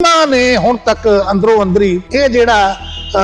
ਉਹਨਾਂ ਨੇ ਹੁਣ ਤੱਕ ਅੰਦਰੋਂ ਅੰਦਰੀ ਇਹ ਜਿਹੜਾ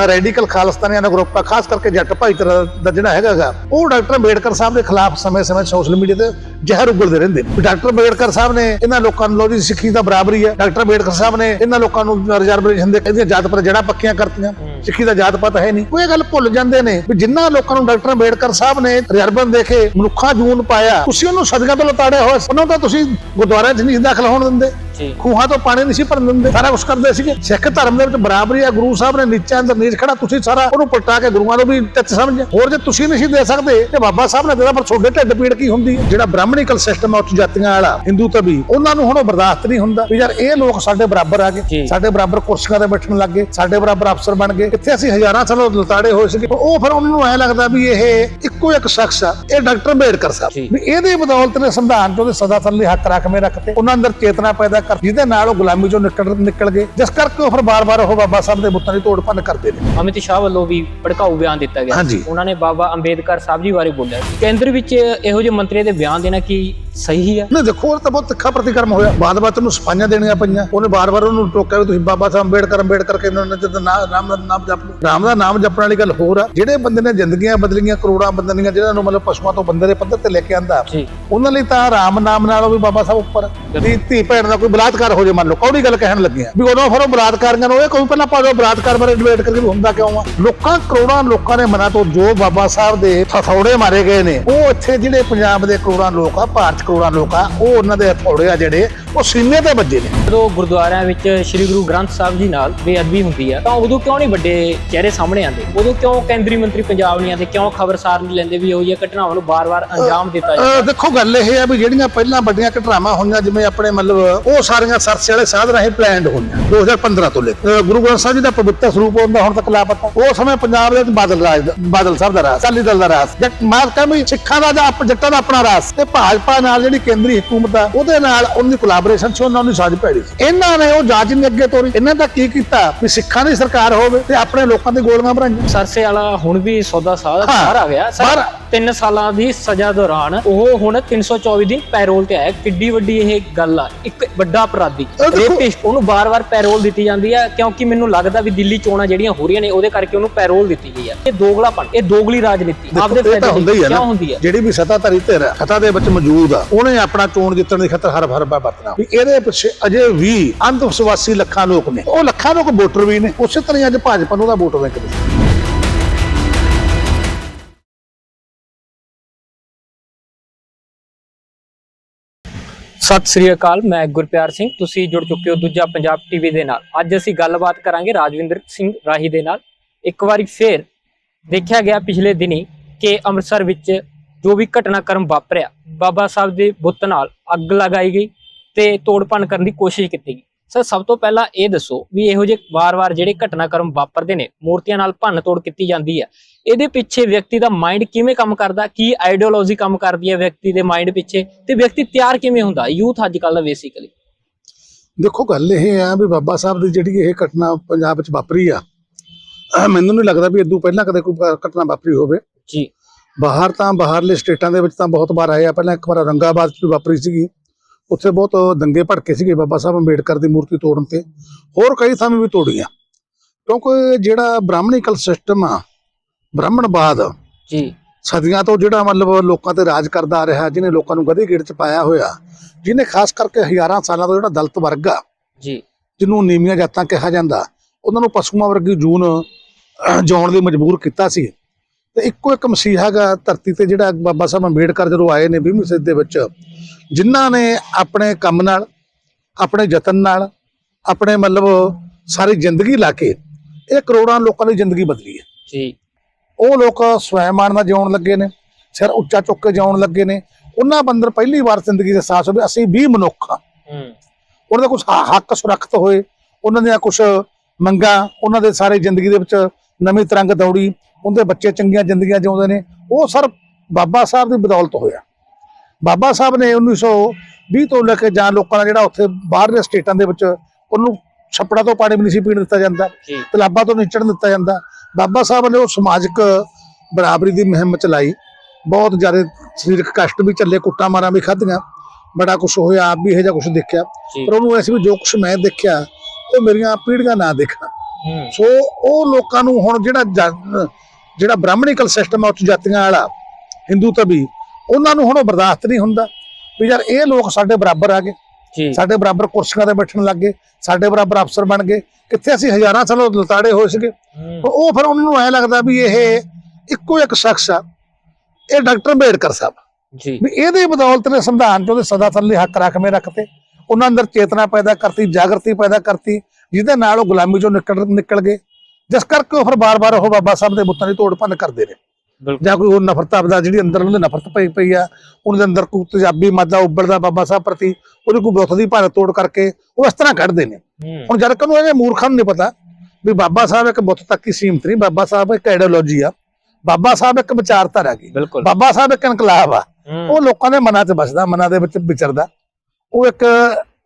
ਰੈਡੀਕਲ ਖਾਲਿਸਤਾਨੀਆਂ ਦਾ ਗਰੁੱਪ ਆ ਖਾਸ ਕਰਕੇ ਜੱਟ ਭਾਈਚਾਰਾ ਦਾ ਜਿਹੜਾ ਹੈਗਾਗਾ ਉਹ ਡਾਕਟਰ ਅੰਬੇਡਕਰ ਸਾਹਿਬ ਦੇ ਖਿਲਾਫ ਸਮੇਂ-ਸਮੇਂ ਸੋਸ਼ਲ ਮੀਡੀਆ ਤੇ ਜ਼ਹਿਰ ਉਗਲਦੇ ਰਹਿੰਦੇ ਨੇ। ਡਾਕਟਰ ਅੰਬੇਡਕਰ ਸਾਹਿਬ ਨੇ ਇਹਨਾਂ ਲੋਕਾਂ ਨੂੰ ਲੋ ਜੀ ਸਿੱਖੀ ਦਾ ਬਰਾਬਰੀ ਹੈ। ਡਾਕਟਰ ਅੰਬੇਡਕਰ ਸਾਹਿਬ ਨੇ ਇਹਨਾਂ ਲੋਕਾਂ ਨੂੰ ਰਿਜ਼ਰਵੇਸ਼ਨ ਦੇ ਕਹਿੰਦੇ ਜਾਤ ਪਰ ਜੜਾ ਪੱਕੀਆਂ ਕਰਤੀਆਂ ਸਿੱਖੀ ਦਾ ਜਾਤ ਪਾਤ ਹੈ ਨਹੀਂ। ਉਹ ਇਹ ਗੱਲ ਭੁੱਲ ਜਾਂਦੇ ਨੇ ਵੀ ਜਿੰਨਾ ਲੋਕਾਂ ਨੂੰ ਡਾਕਟਰ ਅੰਬੇਡਕਰ ਸਾਹਿਬ ਨੇ ਰਿਜ਼ਰਵਨ ਦੇ ਕੇ ਮਨੁੱਖਾ ਜੂਨ ਪਾਇਆ ਤੁਸੀਂ ਉਹਨੂੰ ਸਦਕਾ ਤੋਂ ਲਤਾੜਿਆ ਹੋਇਆ ਸੀ। ਉਹਨੂੰ ਤਾਂ ਤੁਸੀਂ ਗੁਰਦੁਆਰਿਆਂ 'ਚ ਨਹੀਂ ਦਾਖਲ ਹੋਣ ਦਿੰਦੇ। ਖੂਹਾਂ ਤੋਂ ਪਾਣੀ ਨਹੀਂ ਸੀ ਭਰਨ ਦਿੰਦੇ ਸਾਰਾ ਕੁਝ ਕਰਦੇ ਸੀਗੇ। ਸਿੱਖ ਧਰਮ ਦੇ ਵਿੱਚ ਬਰਾਬਰੀ ਆ ਗੁਰੂ ਸਾਹਿਬ ਨੇ ਨੀਚਾਂ ਅੰਦਰ ਨੀਚ ਖੜਾ ਤੁਸੀਂ ਸਾਰਾ ਉਹਨੂੰ ਪਲਟਾ ਕੇ ਗੁਰੂਆਂ ਨੂੰ ਵੀ ਟੱਚ ਸਮਝਿਆ। ਹੋਰ ਜੇ ਤੁਸੀਂ ਨਹੀਂ ਸੀ ਦੇ ਸਕਦੇ ਤੇ ਬਾਬਾ ਸਾਹਿਬ ਨੇ ਦੇਦਾ ਪਰ ਤੁਹਾਡੇ ਢਿੱਡ ਪੀੜ ਕੀ ਹੁੰਦੀ ਹੈ? ਜਿਹੜਾ ਬ੍ਰਾਹਮਣੀਕਲ ਸਿਸਟਮ ਆ ਉੱਚ ਜਾਤੀਆਂ ਵਾਲਾ ਹਿੰਦੂ ਤਬੀ ਉਹਨਾਂ ਨੂੰ ਹੁਣ ਉਹ ਬਰਦਾਸ਼ਤ ਨਹੀਂ ਹੁੰਦਾ। ਵੀ ਯਾਰ ਇਹ ਲੋਕ ਸਾਡੇ ਬਰਾਬਰ ਆ। ਗਏ ਸਾਡੇ ਬਰਾਬਰ ਕੁਰਸੀਆਂ ਤੇ ਬੈਠਣ ਲੱਗ ਗਏ ਸਾਡੇ ਬਰਾਬਰ ਅਫਸਰ ਬਣ ਗਏ। ਕਿੱਥੇ ਅਸੀਂ ਹਜ਼ਾਰਾਂ ਸਾਲੋਂ ਲਤਾੜੇ ਹੋਏ ਸੀਗੇ। ਉਹ ਫਿਰ ਉਹਨਾਂ ਨੂੰ ਐ ਲੱਗਦਾ ਵੀ ਇਹ ਇੱਕੋ ਇੱਕ ਸ਼ਖਸ ਆ ਇਹ ਡਾਕਟਰ ਅੰਬੇਡਕਰ। ਸਾਹਿਬ। ਵੀ ਇਹਦੇ ਬਦੌਲਤ ਨੇ ਸੰਵਿਧਾਨ ਤੋਂ ਉਹਦੇ ਸਦਾ ਥੱਲੇ ਹੱਕ ਰੱਖਵੇਂ ਰੱਖਤੇ। ਉਹਨਾਂ ਅੰਦਰ ਚੇਤਨਾ ਪੈਦਾ ਕਰ ਜਿਹਦੇ ਨਾਲ ਉਹ ਗੁਲਾਮੀ ਚੋਂ ਨਿਕਲ ਨਿਕਲ ਗਏ। ਜਿਸ ਕਰਕੇ ਉਹ ਫਿਰ ਬਾਰ-ਬਾਰ ਉਹ ਬਾਬਾ ਸਾਹਿਬ ਦੇ ਬੁੱਤਾਂ ਦੀ ਤੋੜ ਭੰਨ ਕਰਦੇ ਨੇ। ਅਮਿਤ ਸ਼ਾਹ ਵੱਲੋਂ ਵੀ ਭੜਕਾਊ ਬਿਆਨ ਦਿੱਤਾ ਗਿਆ। ਹਾਂਜੀ। ਉਹਨਾਂ ਨੇ ਬਾਬਾ ਅੰਬੇਦਕਰ ਸਾਹਿਬ ਜੀ ਬਾਰੇ ਬੋਲਿਆ। ਕੇਂਦਰ ਵਿੱਚ ਇਹੋ ਜਿਹੇ ਮੰਤਰੀ ਦੇ ਬਿਆਨ ਦੇਣਾ ਕੀ ਸਹੀ ਹੈ? ਨਹੀਂ ਦੇਖੋ ਉਹ ਤਾਂ ਬਹੁਤ ਤਿੱਖਾ ਪ੍ਰਤੀਕਰਮ ਹੋਇਆ। ਬਾਦ ਬਾਤ ਨੂੰ ਸਫਾਈਆਂ ਦੇਣੀਆਂ ਪਈਆਂ। ਉਹਨੇ ਬਾਰ-ਬਾਰ ਉਹਨੂੰ ਟੋਕਿਆ ਵੀ ਤੁਸੀਂ ਬਾਬਾ ਸਾਹਿਬ ਅੰਬੇਡਕਰ ਅੰਬੇਡਕਰ ਕਹਿੰਦੇ ਉਹਨਾਂ ਨੇ ਨਾਮ ਰਾਮ ਦਾ ਨਾਮ ਜਪ ਲਓ। ਰਾਮ ਦਾ ਨਾਮ ਜਪਣ ਵਾਲੀ ਗੱਲ ਹੋਰ ਆ। ਜਿਹੜੇ ਬੰਦੇ ਨੇ ਜ਼ਿੰਦਗੀਆਂ ਬਦਲੀਆਂ ਕਰੋੜਾਂ ਬੰਦੇ ਦੀਆਂ ਜਿਹਨਾਂ ਨੂੰ ਮਤਲਬ ਪਸ਼ੂਆਂ ਤੋਂ ਬੰਦੇ ਦੇ ਪੱਧਰ ਤੇ ਲੈ ਕੇ ਆਂਦਾ ਜੀ। ਉਹਨਾਂ ਲਈ ਤਾਂ ਰਾਮ ਨਾਮ ਨਾਲੋਂ ਵੀ ਬਾਬਾ ਸਾਹਿਬ ਉੱਪਰ ਧੀ ਧੀ ਭੈਣ ਦਾ ਕੋਈ ਬਲਾਤਕਾਰ ਹੋ ਜੇ ਮੰਨ ਲਓ ਕੌੜੀ ਗੱਲ ਕਹਿਣ ਲੱਗੇ ਆ ਵੀ ਉਦੋਂ ਫਿਰ ਉਹ ਬਲਾਤਕਾਰੀਆਂ ਨੂੰ ਇਹ ਕੋਈ ਪਹਿਲਾਂ ਪਾਜੋ ਬਲਾਤਕਾਰ ਬਾਰੇ ਡਿਬੇਟ ਕਰਕੇ ਵੀ ਹੁੰਦਾ ਕਿਉਂ ਆ? ਲੋਕਾਂ ਕਰੋੜਾਂ ਲੋਕਾਂ ਦੇ ਮਨਾਂ ਤੋਂ ਜੋ ਬਾਬਾ ਸਾਹਿਬ ਦੇ ਹਥੌੜੇ ਮਾਰੇ ਗਏ ਨੇ ਉਹ ਇੱਥੇ ਜਿਹੜੇ ਪੰਜਾਬ ਦੇ ਕਰੋੜਾਂ ਲੋਕ ਆ ਭਾਰਤ ਕਰੋੜਾਂ ਲੋਕ ਆ ਉਹ ਉਹਨਾਂ ਦੇ ਹਥੌੜੇ ਆ ਜਿਹੜੇ ਉਹ ਸੀਨੇ ਤੇ ਵੱਜੇ ਨੇ। ਜਦੋਂ ਗੁਰਦੁਆਰਿਆਂ ਵਿੱਚ ਸ੍ਰੀ ਗੁਰੂ ਗ੍ਰੰਥ ਸਾਹਿਬ ਜੀ ਨਾਲ ਬੇਅਦਬੀ ਹੁੰਦੀ ਆ ਤਾਂ ਉਦੋਂ ਕਿਉਂ ਨਹੀਂ ਵੱਡੇ ਚਿਹਰੇ ਸਾਹਮਣੇ ਆਉਂਦੇ? ਉਦੋਂ ਕਿਉਂ ਕੇਂਦਰੀ ਮੰਤਰੀ ਪੰਜਾਬ ਨਹੀਂ ਆਉਂਦੇ? ਕਿਉਂ ਖਬਰਸਾਰ ਨਹੀਂ ਲੈਂਦੇ ਵੀ ਉਹ ਜਿਹੀਆਂ ਘਟਨਾਵਾਂ ਨੂੰ ਬਾਰ-ਬਾਰ ਅੰਜਾਮ ਦਿੱਤਾ ਜਾਂਦਾ? ਦੇਖੋ ਗੱਲ ਇਹ ਹੈ ਵੀ ਜਿਹੜੀਆਂ ਪਹਿਲਾਂ ਵੱਡੀਆਂ ਘਟਨਾਵਾਂ ਹੋਈਆਂ ਜਿਵੇਂ ਆਪਣੇ ਮਤਲਬ ਉਹ ਸਾਰੀਆਂ ਸਰਸੇ ਵਾਲੇ ਸਾਧ ਰਾਹੀਂ ਪਲਾਨਡ ਹੋਈਆਂ 2015 ਤੋਂ ਲੈ ਕੇ। ਗੁਰੂ ਗ੍ਰੰਥ ਸਾਹਿਬ ਜੀ ਦਾ ਪਵਿੱਤਰ ਸਰੂਪ ਹੁੰਦਾ ਹੁਣ ਤੱਕ ਲਾਪਤਾ। ਉਹ ਸਮੇਂ ਪੰਜਾਬ ਦੇ ਵਿੱਚ ਬਾਦਲ ਰਾਜ ਦਾ- ਬਾਦਲ ਸਾਹਿਬ ਦਾ ਰਾਜ ਅਕਾਲੀ ਦਲ ਦਾ ਰਾਜ। ਜੱਟ ਮਾਰ ਕਹਿੰਦੇ ਵੀ ਸਿੱਖਾਂ ਦਾ ਜਾਂ ਜੱਟਾਂ ਦਾ ਆਪਣਾ ਰਾਜ। ਤੇ ਭਾਜਪਾ ਨਾਲ ਜਿਹੜੀ ਕੇਂਦਰੀ ਹਕੂਮਤ ਆ ਉਹਦੇ ਨਾਲ ਉਹਦੀ ਕੋਲੈਬੋਰੇਸ਼ਨ ਸੀ ਉਹਨਾਂ ਨੂੰ ਸਾਜ ਪੈੜੀ ਸੀ। ਇਹਨਾਂ ਨੇ ਉਹ ਜਾਂਚ ਨਹੀਂ ਅੱਗੇ ਤੋਰੀ। ਇਹਨਾਂ ਦਾ ਕੀ ਕੀਤਾ? ਵੀ ਸਿੱਖਾਂ ਦੀ ਸਰਕਾਰ ਹੋਵੇ ਤੇ ਆਪਣੇ ਲੋਕਾਂ ਦੀ ਗੋਲੀਆਂ ਭਰਾਈਆਂ ਸਰਸੇ ਵਾਲਾ ਹੁਣ ਵੀ ਸੌਦਾ ਸਾਧ ਬਾਹਰ ਆ ਗਿਆ। ਸਰ 3 ਸਾਲਾਂ ਦੀ ਸਜ਼ਾ ਦੌਰਾਨ ਉਹ ਹੁਣ 324 ਦਿਨ ਪੈਰੋਲ ਤੇ ਆਇਆ। ਕਿੱਡੀ ਵੱਡੀ ਇਹ ਗੱਲ ਆ। ਇੱਕ ਵੱਡਾ ਅਪਰਾਧੀ। ਇਹ ਦੇਖੋ- ਰੇਪਿਸਟ ਉਹਨੂੰ ਬਾਰ-ਬਾਰ ਪੈਰੋਲ ਦਿੱਤੀ ਜਾਂਦੀ ਹੈ ਕਿਉਂਕਿ ਮੈਨੂੰ ਲੱਗਦਾ ਵੀ ਦਿੱਲੀ ਚੋਣਾਂ ਜਿਹੜੀਆਂ ਹੋ ਰਹੀਆਂ ਨੇ ਉਹਦੇ ਕਰਕੇ ਉਹਨੂੰ ਪੈਰੋਲ ਦਿੱਤੀ ਗਈ ਹੈ ਇਹ ਦੋਗਲਾਪਨ ਇਹ ਦੋਗਲੀ ਰਾਜਨੀਤੀ। ਆਪਦੇ ਫਾਇਦੇ ਹੁੰਦਾ ਹੀ ਕਿਉਂ ਹੁੰਦੀ ਹੈ ਜਿਹੜੀ ਵੀ ਸੱਤਾਧਾਰੀ ਧਿਰ ਹੈ ਸੱਤਾ ਦੇ ਵਿੱਚ ਮੌਜੂਦ ਆ ਉਹਨੇ ਆਪਣਾ ਚੋਣ ਜਿੱਤਣ ਦੀ ਖਤਰ ਹਰ ਹਰ ਵਰਤਣਾ। ਵੀ ਇਹਦੇ ਪਿੱਛੇ ਅਜੇ ਵੀ ਅੰਧ ਵਿਸ਼ਵਾਸੀ ਲੱਖਾਂ ਲੋਕ ਨੇ। ਉਹ ਲੱਖਾਂ ਲੋਕ ਵੋਟਰ ਵੀ ਨੇ ਉਸੇ ਤਰ੍ਹਾਂ ਅੱਜ ਭਾਜਪਾ ਨੂੰ ਦਾ ਵੋਟ ਬੈਂਕ ਨੇ ਸਤਿ ਸ੍ਰੀ ਅਕਾਲ, ਮੈਂ ਗੁਰਪਿਆਰ ਸਿੰਘ, ਤੁਸੀਂ ਜੁੜ ਚੁੱਕੇ ਹੋ ਦੂਜਾ ਪੰਜਾਬ ਟੀਵੀ ਦੇ ਨਾਲ। ਅੱਜ ਅਸੀਂ ਗੱਲਬਾਤ ਕਰਾਂਗੇ ਰਾਜਵਿੰਦਰ ਸਿੰਘ ਰਾਹੀ ਦੇ ਨਾਲ। ਇੱਕ ਵਾਰੀ ਫੇਰ ਦੇਖਿਆ ਗਿਆ ਪਿਛਲੇ ਦਿਨੀ ਕਿ ਅੰਮ੍ਰਿਤਸਰ ਵਿੱਚ ਜੋ ਵੀ ਘਟਨਾਕ੍ਰਮ ਵਾਪਰਿਆ, ਬਾਬਾ ਸਾਹਿਬ ਦੇ ਬੁੱਤ ਨਾਲ ਅੱਗ ਲਗਾਈ ਗਈ ਤੇ ਤੋੜਪਣ ਕਰਨ ਦੀ ਕੋਸ਼ਿਸ਼ ਕੀਤੀ ਗਈ। ਸਰ ਸਭ ਤੋਂ ਪਹਿਲਾਂ ਇਹ ਦੱਸੋ ਵੀ ਇਹੋ ਜਿਹੇ ਵਾਰ-ਵਾਰ ਜਿਹੜੇ ਘਟਨਾਕ੍ਰਮ ਵਾਪਰਦੇ ਨੇ ਮੂਰਤੀਆਂ ਨਾਲ ਭੰਨ ਤੋੜ ਕੀਤੀ ਜਾਂਦੀ ਹੈ। ਇਹਦੇ ਪਿੱਛੇ ਵਿਅਕਤੀ ਦਾ ਮਾਈਂਡ ਕਿਵੇਂ ਕੰਮ ਕਰਦਾ? ਕੀ ਆਈਡੀਓਲੋਜੀ ਕੰਮ ਕਰਦੀ ਹੈ ਵਿਅਕਤੀ ਦੇ ਮਾਈਂਡ ਪਿੱਛੇ? ਤੇ ਵਿਅਕਤੀ ਤਿਆਰ ਕਿਵੇਂ ਹੁੰਦਾ? ਯੂਥ ਅੱਜ ਕੱਲ੍ਹ ਦਾ ਬੇਸਿਕਲੀ ਦੇਖੋ ਗੱਲ ਇਹ ਆ ਵੀ ਬਾਬਾ ਸਾਹਿਬ ਦੀ ਜਿਹੜੀ ਇਹ ਘਟਨਾ ਪੰਜਾਬ ਵਿੱਚ ਵਾਪਰੀ ਆ ਮੈਨੂੰ ਨਹੀਂ ਲੱਗਦਾ ਵੀ ਇਦੋਂ ਪਹਿਲਾਂ ਕਦੇ ਕੋਈ ਘਟਨਾ ਵਾਪਰੀ ਹੋਵੇ। ਜੀ। ਬਾਹਰ ਤਾਂ ਬਾਹਰਲੇ ਸਟੇਟਾਂ ਦੇ ਵਿੱਚ ਤਾਂ ਬਹੁਤ ਵਾਰ ਆਏ ਆ ਪਹਿਲਾਂ ਇੱਕ ਵਾਰ ਰੰਗਾਬਾਦ 'ਚ ਵੀ ਵਾਪਰੀ ਸੀਗੀ। ਉੱਥੇ ਬਹੁਤ ਦੰਗੇ ਭੜਕੇ ਸੀਗੇ ਬਾਬਾ ਸਾਹਿਬ ਅੰਬੇਡਕਰ ਦੀ ਮੂਰਤੀ ਤੋੜਨ ਤੇ। ਹੋਰ ਕਈ ਥਾਵੇਂ ਵੀ ਤੋੜੀਆਂ। ਕਿਉਂਕਿ ਜਿਹੜਾ ਬ੍ਰਾਹਮਣੀਕਲ ਸਿਸਟਮ ਆ ਬ੍ਰਾਹਮਣਵਾਦ ਜੀ। ਸਦੀਆਂ ਤੋਂ ਜਿਹੜਾ ਮਤਲਬ ਲੋਕਾਂ ਤੇ ਰਾਜ ਕਰਦਾ ਆ ਰਿਹਾ ਜਿਹਨੇ ਲੋਕਾਂ ਨੂੰ ਗਧੇ ਗੇੜ 'ਚ ਪਾਇਆ ਹੋਇਆ ਜਿਹਨੇ ਖਾਸ ਕਰਕੇ ਹਜ਼ਾਰਾਂ ਸਾਲਾਂ ਤੋਂ ਜਿਹੜਾ ਦਲਿਤ ਵਰਗ ਆ ਜੀ। ਜਿਹਨੂੰ ਨੀਵੀਆਂ ਜਾਤਾਂ ਕਿਹਾ ਜਾਂਦਾ ਉਹਨਾਂ ਨੂੰ ਪਸ਼ੂਆਂ ਵਰਗੀ ਜੂਨ ਜਿਉਣ ਲਈ ਮਜਬੂਰ ਕੀਤਾ ਸੀ। ਤੇ ਇੱਕੋ ਇੱਕ ਮਸੀਹਾ ਗਾ ਧਰਤੀ ਤੇ ਜਿਹੜਾ ਬਾਬਾ ਸਾਹਿਬ ਅੰਬੇਡਕਰ ਜਦੋਂ ਆਏ ਨੇ 20ਵੀਂ ਸਦੀ ਦੇ ਵਿੱਚ ਜਿਨ੍ਹਾਂ ਨੇ ਆਪਣੇ ਕੰਮ ਨਾਲ ਆਪਣੇ ਯਤਨ ਨਾਲ ਆਪਣੇ ਮਤਲਬ ਸਾਰੀ ਜ਼ਿੰਦਗੀ ਲਾ ਕੇ ਇਹ ਕਰੋੜਾਂ ਲੋਕਾਂ ਦੀ ਜ਼ਿੰਦਗੀ ਬਦਲੀ ਹੈ। ਜੀ। ਉਹ ਲੋਕ ਸਵੈਮਾਨ ਨਾਲ ਜਿਉਣ ਲੱਗੇ ਨੇ ਸਿਰ ਉੱਚਾ ਚੁੱਕ ਕੇ ਜਿਉਣ ਲੱਗੇ ਨੇ। ਉਹਨਾਂ ਬੰਦਰ ਪਹਿਲੀ ਵਾਰ ਜ਼ਿੰਦਗੀ ਦੇ ਸਾਹਸ ਹੋਵੇ ਅਸੀਂ ਵੀ ਮਨੁੱਖ ਹਾਂ। ਹੂੰ। ਉਹਨਾਂ ਦਾ ਕੁਝ ਹੱਕ ਸੁਰੱਖਿਅਤ ਹੋਏ ਉਹਨਾਂ ਦੀਆਂ ਕੁਝ ਮੰਗਾਂ ਉਹਨਾਂ ਦੇ ਸਾਰੇ ਜ਼ਿੰਦਗੀ ਦੇ ਵਿੱਚ ਨਵੀਂ ਤਰੰਗ ਦੌੜੀ ਉਹਦੇ ਬੱਚੇ ਚੰਗੀਆਂ ਜ਼ਿੰਦਗੀਆਂ ਜਿਉਂਦੇ ਨੇ ਉਹ ਸਰ ਬਾਬਾ ਸਾਹਿਬ ਦੀ ਬਦੌਲਤ ਹੋਇਆ। ਬਾਬਾ ਸਾਹਿਬ ਨੇ 1920 ਤੋਂ ਲੈ ਕੇ ਜਾਂ ਲੋਕਾਂ ਦਾ ਜਿਹੜਾ ਉੱਥੇ ਬਾਹਰਲੇ ਸਟੇਟਾਂ ਦੇ ਵਿੱਚ ਉਹਨੂੰ ਛੱਪੜਾ ਤੋਂ ਪਾਣੀ ਵੀ ਨਹੀਂ ਸੀ ਪੀਣ ਦਿੱਤਾ ਜਾਂਦਾ ਤਲਾਬਾਂ ਤੋਂ ਨਹੀਂ ਦਿੱਤਾ ਜਾਂਦਾ। ਬਾਬਾ ਸਾਹਿਬ ਨੇ ਉਹ ਸਮਾਜਿਕ ਬਰਾਬਰੀ ਦੀ ਮੁਹਿੰਮ ਚਲਾਈ। ਬਹੁਤ ਜ਼ਿਆਦਾ ਸਰੀਰਕ ਕਸ਼ਟ ਵੀ ਚੱਲੇ ਕੁੱਟਾਂ ਮਾਰਾਂ ਵੀ ਖਾਧੀਆਂ। ਬੜਾ ਕੁਝ ਹੋਇਆ ਆਪ ਵੀ ਇਹੋ ਜਿਹਾ ਕੁਝ ਦੇਖਿਆ। ਪਰ ਉਹਨੂੰ ਐਸੀ ਵੀ ਜੋ ਕੁਝ ਮੈਂ ਦੇਖਿਆ ਉਹ ਮੇਰੀਆਂ ਪੀੜ੍ਹੀਆਂ ਨਾ ਦੇਖਣ। ਸੋ ਉਹ ਲੋਕਾਂ ਨੂੰ ਹੁਣ ਜਿਹੜਾ ਜਿਹੜਾ ਬ੍ਰਾਹਮਣੀਕਲ ਸਿਸਟਮ ਆ ਉੱਚ ਜਾਤੀਆਂ ਵਾਲਾ ਹਿੰਦੂ ਤਬੀ ਉਹਨਾਂ ਨੂੰ ਹੁਣ ਉਹ ਬਰਦਾਸ਼ਤ ਨਹੀਂ ਹੁੰਦਾ। ਵੀ ਯਾਰ ਇਹ ਲੋਕ ਸਾਡੇ ਬਰਾਬਰ ਆ ਗਏ ਸਾਡੇ ਬਰਾਬਰ ਕੁਰਸੀਆਂ ਤੇ ਬੈਠਣ ਲੱਗ ਗਏ। ਸਾਡੇ ਬਰਾਬਰ ਅਫਸਰ ਬਣ ਗਏ। ਕਿੱਥੇ ਅਸੀਂ ਹਜ਼ਾਰਾਂ ਸਾਲੋਂ ਲਤਾੜੇ ਹੋਏ ਸੀਗੇ। ਉਹ ਫਿਰ ਉਹਨਾਂ ਨੂੰ ਐ ਲੱਗਦਾ ਵੀ ਇਹ ਇੱਕੋ ਇੱਕ ਸ਼ਖਸ ਆ। ਇਹ ਡਾਕਟਰ ਅੰਬੇਡਕਰ ਸਾਹਿਬ। ਜੀ। ਵੀ ਇਹਦੇ ਬਦੌਲਤ ਨੇ ਸੰਵਿਧਾਨ 'ਚ ਉਹਦੇ ਸਦਾ ਥੱਲੇ ਹੱਕ ਰੱਖਵੇਂ ਰੱਖਤੇ। ਉਹਨਾਂ ਅੰਦਰ ਚੇਤਨਾ ਪੈਦਾ ਕਰਤੀ ਜਾਗਰਤੀ ਪੈਦਾ ਕਰਤੀ। ਜਿਹਦੇ ਨਾਲ ਉਹ ਗੁਲਾਮੀ ਚੋਂ ਨਿਕਲ ਨਿਕਲ ਗਏ। ਜਿਸ ਕਰਕੇ ਉਹ ਫਿਰ ਬਾਰ-ਬਾਰ ਉਹ ਬਾਬਾ ਸਾਹਿਬ ਦੇ ਬੁੱਤਾਂ ਦੀ ਤੋੜ ਭੰਨ ਕਰਦੇ ਨੇ। ਜਾਂ ਕੋਈ ਹੋਰ ਨਫ਼ਰਤ ਆਪਦਾ ਜਿਹੜੀ ਅੰਦਰ ਉਹਦੇ ਨਫ਼ਰਤ ਪਈ ਪਈ ਆ ਉਹਨਾਂ ਦੇ ਅੰਦਰ ਕੋਈ ਤੇਜ਼ਾਬੀ ਮਾਦਾ ਉੱਬਲਦਾ ਬਾਬਾ ਸਾਹਿਬ ਪ੍ਰਤੀ ਉਹਦੀ ਕੋਈ ਬੁੱਤ ਦੀ ਭੰਨ ਤੋੜ ਕਰਕੇ ਉਹ ਇਸ ਤਰ੍ਹਾਂ ਕੱਢਦੇ ਨੇ। ਹੁਣ ਜਦ ਨੂੰ ਇਹ ਮੂਰਖਾਂ ਨੂੰ ਨਹੀਂ ਪਤਾ ਵੀ ਬਾਬਾ ਸਾਹਿਬ ਇੱਕ ਬੁੱਤ ਤੱਕ ਹੀ ਸੀਮਤ ਨਹੀਂ ਬਾਬਾ ਸਾਹਿਬ ਇੱਕ ਆਈਡੀਓਲੋਜੀ ਆ। ਬਾਬਾ ਸਾਹਿਬ ਇੱਕ ਵਿਚਾਰਧਾਰਾ ਬਿਲਕੁਲ। ਬਾਬਾ ਸਾਹਿਬ ਇੱਕ ਇਨਕਲਾਬ ਆ। ਉਹ ਲੋਕਾਂ ਦੇ ਮਨਾਂ 'ਚ ਵੱਸਦਾ ਮਨਾਂ ਦੇ ਵਿੱਚ ਵਿਚਰਦਾ। ਉਹ ਇੱਕ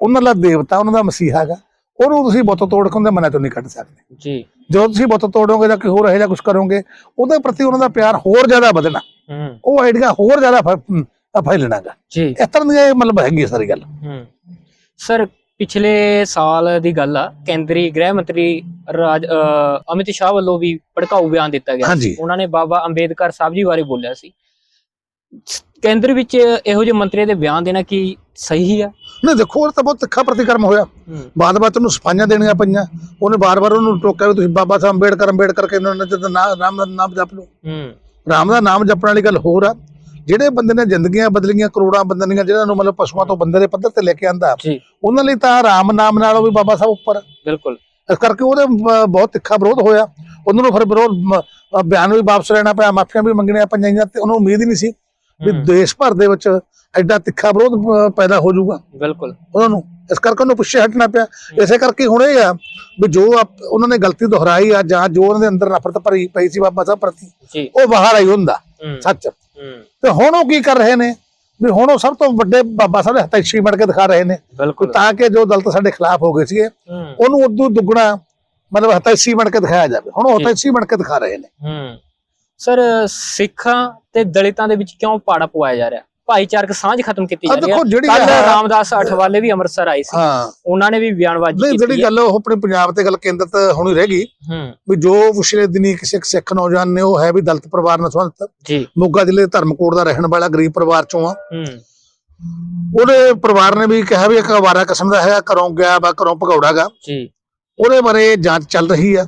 ਉਹਨਾਂ ਦਾ ਦੇਵਤਾ ਉਹਨਾਂ ਦਾ ਮਸੀਹਾ ਹੈਗਾ। ਉਹਨੂੰ ਤੁਸੀਂ ਬੁੱਤ ਤੋੜ ਕੇ ਉਹਦੇ ਮਨਾਂ 'ਚੋਂ ਨਹੀਂ ਕੱਢ ਸਕਦੇ। ਜੀ। ਜਦੋਂ ਤੁਸੀਂ ਬੁੱਤ ਤੋੜੋਗੇ ਜਾਂ ਕੋਈ ਹੋਰ ਇਹੋ ਜਿਹਾ ਕੁਝ ਕਰੋਗੇ ਉਹਦੇ ਪ੍ਰਤੀ ਉਹਨਾਂ ਦਾ ਪਿਆਰ ਹੋਰ ਜ਼ਿਆਦਾ ਵਧਣਾ। ਉਹ ਆਈਡੀਆ ਹੋਰ ਜ਼ਿਆਦਾ ਫੈਲਣਾਗਾ। ਜੀ। ਇਸ ਤਰ੍ਹਾਂ ਦੀ ਮਤਲਬ ਹੈਗੀ ਸਾਰੀ ਗੱਲ। ਸਰ ਪਿਛਲੇ ਸਾਲ ਦੀ ਗੱਲ ਆ ਕੇਂਦਰੀ ਗ੍ਰਹਿ ਮੰਤਰੀ ਰਾਜ ਅਮਿਤ ਸ਼ਾਹ ਵੱਲੋਂ ਵੀ ਭੜਕਾਊ ਬਿਆਨ ਦਿੱਤਾ ਗਿਆ। ਉਹਨਾਂ ਨੇ ਬਾਬਾ ਅੰਬੇਦਕਰ ਸਾਹਿਬ ਜੀ ਬਾਰੇ ਬੋਲਿਆ ਸੀ ਕੇਂਦਰ ਵਿੱਚ ਇਹੋ ਜਿਹੇ ਮੰਤਰੀਆਂ ਦੇ ਬਿਆਨ ਦੇਣਾ ਕੀ ਸਹੀ ਆ? ਨਹੀਂ ਦੇਖੋ ਉਹ ਤਾਂ ਬਹੁਤ ਤਿੱਖਾ ਪ੍ਰਤੀਕਰਮ ਹੋਇਆ। ਹੂੰ। ਬਾਦ-ਬਾਦ ਉਹਨੂੰ ਸਫਾਈਆਂ ਦੇਣੀਆਂ ਪਈਆਂ। ਉਹਨੇ ਬਾਰ-ਬਾਰ ਉਹਨੂੰ ਟੋਕਿਆ ਵੀ ਤੁਸੀਂ ਬਾਬਾ ਸਾਹਿਬ ਅੰਬੇਡਕਰ ਅੰਬੇਡਕਰ ਕੇ ਇਹਨਾਂ ਨੇ ਜਦੋਂ ਨਾ- ਰਾਮ ਦਾ ਨਾਮ ਜਪ ਲਓ। ਹੂੰ। ਰਾਮ ਦਾ ਨਾਮ ਜਪਣ ਵਾਲੀ ਗੱਲ ਹੋਰ ਆ। ਜਿਹੜੇ ਬੰਦੇ ਨੇ ਜ਼ਿੰਦਗੀਆਂ ਬਦਲੀਆਂ ਕਰੋੜਾਂ ਦੀਆਂ ਜਿਹਨਾਂ ਨੂੰ ਮਤਲਬ ਪਸ਼ੂਆਂ ਤੋਂ ਬੰਦੇ ਦੇ ਪੱਧਰ ਤੇ ਲੈ ਕੇ ਆਂਦਾ ਉਹਨਾਂ ਲਈ ਤਾਂ ਰਾਮ ਨਾਮ ਨਾਲੋਂ ਵੀ ਬਾਬਾ ਸਾਹਿਬ ਉੱਪਰ। ਬਿਲਕੁਲ। ਇਸ ਕਰਕੇ ਉਹਦੇ ਬਹੁਤ ਤਿੱਖਾ ਵਿਰੋਧ ਹੋਇਆ। ਉਹਨਾਂ ਨੂੰ ਫਿਰ ਵਿਰੋਧ ਬਿਆਨ ਵੀ ਵਾਪਸ ਲੈਣਾ ਪਿਆ ਮਾਫੀਆਂ ਵੀ ਮੰਗਣੀਆਂ ਪਈਆਂ ਤੇ ਉਹਨੂੰ ਉਮੀਦ ਹੀ ਨਹੀਂ ਸੀ ਵੀ ਦੇਸ਼ ਭਰ ਦੇ ਵਿੱਚ ਐਡਾ ਤਿੱਖਾ ਵਿਰੋਧ ਪੈਦਾ ਹੋ ਜਾਊਗਾ। ਬਿਲਕੁਲ। ਉਹਨਾਂ ਨੂੰ ਇਸ ਕਰਕੇ ਉਹਨੂੰ ਪਿੱਛੇ ਹਟਣਾ ਪਿਆ। ਇਸੇ ਕਰਕੇ ਹੁਣ ਇਹ ਆ ਵੀ ਜੋ ਉਹਨਾਂ ਨੇ ਗਲਤੀ ਦੁਹਰਾਈ ਆ ਜਾਂ ਜੋ ਉਹਨਾਂ ਦੇ ਅੰਦਰ ਨਫ਼ਰਤ ਭਰੀ ਪਈ ਸੀ ਬਾਬਾ ਸਾਹਿਬ ਪ੍ਰਤੀ ਉਹ ਬਾਹਰ ਆਈ ਹੁੰਦਾ ਸੱਚ। ਤੇ ਹੁਣ ਉਹ ਕੀ ਕਰ ਰਹੇ ਨੇ? ਵੀ ਹੁਣ ਉਹ ਸਭ ਤੋਂ ਵੱਡੇ ਬਾਬਾ ਸਾਹਿਬ ਦੇ ਹਤੈਸ਼ੀ ਬਣ ਕੇ ਦਿਖਾ ਰਹੇ ਨੇ। ਤਾਂ ਕਿ ਜੋ ਦਲਤ ਸਾਡੇ ਖਿਲਾਫ ਹੋ ਗਏ ਸੀਗੇ ਉਹਨੂੰ ਉਦੋਂ ਦੁੱਗਣਾ ਮਤਲਬ ਹਤੈਸ਼ੀ ਬਣ ਕੇ ਦਿਖਾਇਆ ਜਾਵੇ। ਹੁਣ ਉਹ। ਹਤੈਸ਼ੀ ਬਣ ਕੇ ਦਿਖਾ ਰਹੇ ਨੇ। ਸਰ ਸਿੱਖਾਂ ਤੇ ਦਲਿਤਾਂ ਦੇ ਵਿੱਚ ਕਿਉਂ ਪਾੜਾ ਪਵਾਇਆ ਜਾ ਰਿਹਾ? ਭਾਈਚਾਰਕ ਸਾਂਝ ਖਤਮ ਕੀਤੀ ਜਾ ਰਹੀ ਹੈ ਕੱਲ ਰਾਮਦਾਸ ਅਠਵਾਲੇ ਵੀ ਅੰਮ੍ਰਿਤਸਰ ਆਏ ਸੀ। ਉਹਨਾਂ ਨੇ ਵੀ ਬਿਆਨਬਾਜ਼ੀ ਕੀਤੀ ਜਿਹੜੀ ਗੱਲ ਉਹ ਆਪਣੇ ਪੰਜਾਬ ਤੇ ਗੱਲ ਕੇਂਦਰਿਤ ਹੋਣੀ ਰਹਿ ਗਈ ਵੀ ਜੋ ਪਿਛਲੇ ਦਿਨੀ ਕਿਸੇ ਸਿੱਖ ਨੌਜਵਾਨ ਨੇ ਉਹ ਹੈ ਵੀ ਦਲਤ ਪਰਿਵਾਰ ਨਾਲ ਸੰਬੰਧਿਤ। ਜੀ। ਮੋਗਾ ਜ਼ਿਲ੍ਹੇ ਦੇ ਧਰਮਕੋਟ ਦਾ ਰਹਿਣ ਵਾਲਾ ਗਰੀਬ ਪਰਿਵਾਰ ਚੋਂ ਆ। ਉਹਦੇ ਪਰਿਵਾਰ ਨੇ ਵੀ ਕਿਹਾ ਵੀ ਇੱਕ ਅਵਾਰਾ ਕਿਸਮ ਦਾ ਹੈਗਾ ਘਰੋਂ ਗਿਆ ਵਾ ਘਰੋਂ ਭਗੌੜਾਗਾ ਜੀ। ਉਹਦੇ ਬਾਰੇ ਜਾਂਚ ਚੱਲ ਰਹੀ ਆ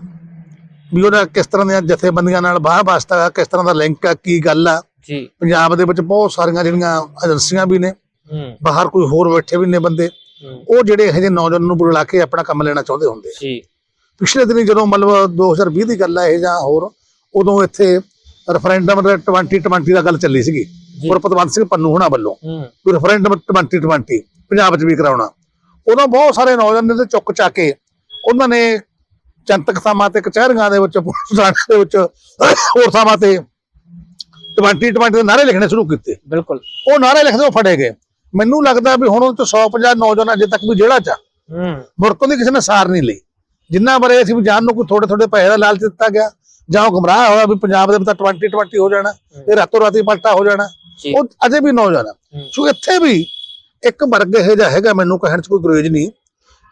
ਵੀ ਉਹਦਾ ਕਿਸ ਤਰ੍ਹਾਂ ਦੀਆਂ ਜਥੇਬੰਦੀਆਂ ਨਾਲ ਬਾਹ ਵਾਸਤਾ ਕਿਸ ਤਰ੍ਹਾਂ ਦਾ ਲਿੰਕ ਆ ਕੀ ਗੱਲ ਆ। ਜੀ। ਪੰਜਾਬ ਦੇ ਵਿੱਚ ਬਹੁਤ ਸਾਰੀਆਂ ਜਿਹੜੀਆਂ ਏਜੰਸੀਆਂ ਵੀ ਨੇ ਹੂੰ। ਬਾਹਰ ਕੋਈ ਹੋਰ ਬੈਠੇ ਵੀ ਨੇ ਬੰਦੇ ਹੂੰ, ਉਹ ਜਿਹੜੇ ਇਹੋ ਜਿਹੇ ਨੌਜਵਾਨ ਨੂੰ ਬੁਲਾ ਕੇ ਆਪਣਾ ਕੰਮ ਲੈਣਾ ਚਾਹੁੰਦੇ ਹੁੰਦੇ। ਜੀ। ਪਿਛਲੇ ਦਿਨੀ ਜਦੋਂ ਮਤਲਬ 2020 ਦੀ ਗੱਲ ਆ ਇਹ ਜਾਂ ਹੋਰ ਉਦੋਂ ਇੱਥੇ ਰੈਫਰੈਂਡਮ 2020 ਦਾ ਗੱਲ ਚੱਲੀ ਸੀਗੀ। ਜੀ। ਔਰ ਪਤਵੰਤ ਸਿੰਘ ਪੰਨੂ ਹੋਣਾ ਵੱਲੋਂ। ਹੂੰ। ਰੈਫਰੈਂਡਮ 2020 ਪੰਜਾਬ 'ਚ ਵੀ ਕਰਾਉਣਾ। ਉਦੋਂ ਬਹੁਤ ਸਾਰੇ ਨੌਜਵਾਨ ਨੇ ਚੁੱਕ ਚਾ ਕੇ ਉਹਨਾਂ ਨੇ ਜਨਤਕ ਥਾਵਾਂ ਤੇ ਕਚਹਿਰੀਆਂ ਦੇ ਵਿੱਚ ਪੁਲਿਸ ਦੇ ਵਿੱਚ ਹੋਰ ਥਾਵਾਂ ਤੇ 2020 ਦੇ ਨਾਰੇ ਲਿਖਣੇ ਸ਼ੁਰੂ ਕੀਤੇ। ਬਿਲਕੁਲ। ਉਹ ਨਾਰੇ ਲਿਖਦੇ ਉਹ ਫੜੇ ਗਏ। ਮੈਨੂੰ ਲੱਗਦਾ ਵੀ ਹੁਣ ਉਹ ਤੋਂ 150 ਨੌਜਵਾਨ ਅਜੇ ਤੱਕ ਵੀ ਜੇਲ੍ਹਾਂ 'ਚ ਹੂੰ। ਮੁੜਕੋਂ ਦੀ ਕਿਸੇ ਨੇ ਸਾਰ ਨਹੀਂ ਲਈ। ਜਿੰਨਾ ਬਾਰੇ ਅਸੀਂ ਜਾਣ ਨੂੰ ਕੋਈ ਥੋੜੇ ਥੋੜੇ ਪੈਸੇ ਦਾ ਲਾਲਚ ਦਿੱਤਾ ਗਿਆ। ਜਾਂ ਉਹ ਗੁੰਮਰਾਹ ਹੋਇਆ ਵੀ ਪੰਜਾਬ ਦੇ ਵਿੱਚ ਤਾਂ 2020 ਹੋ ਜਾਣਾ। ਇਹ ਰਾਤੋਂ ਰਾਤੀ ਪਲਟਾ ਹੋ ਜਾਣਾ। ਉਹ ਅਜੇ ਵੀ ਨੌਜਵਾਨ। ਸੋ ਇੱਥੇ ਵੀ ਇੱਕ ਵਰਗ ਇਹੋ ਜਿਹਾ ਹੈਗਾ ਮੈਨੂੰ ਕਹਿਣ 'ਚ ਕੋਈ ਗੁਰੇਜ ਨਹੀਂ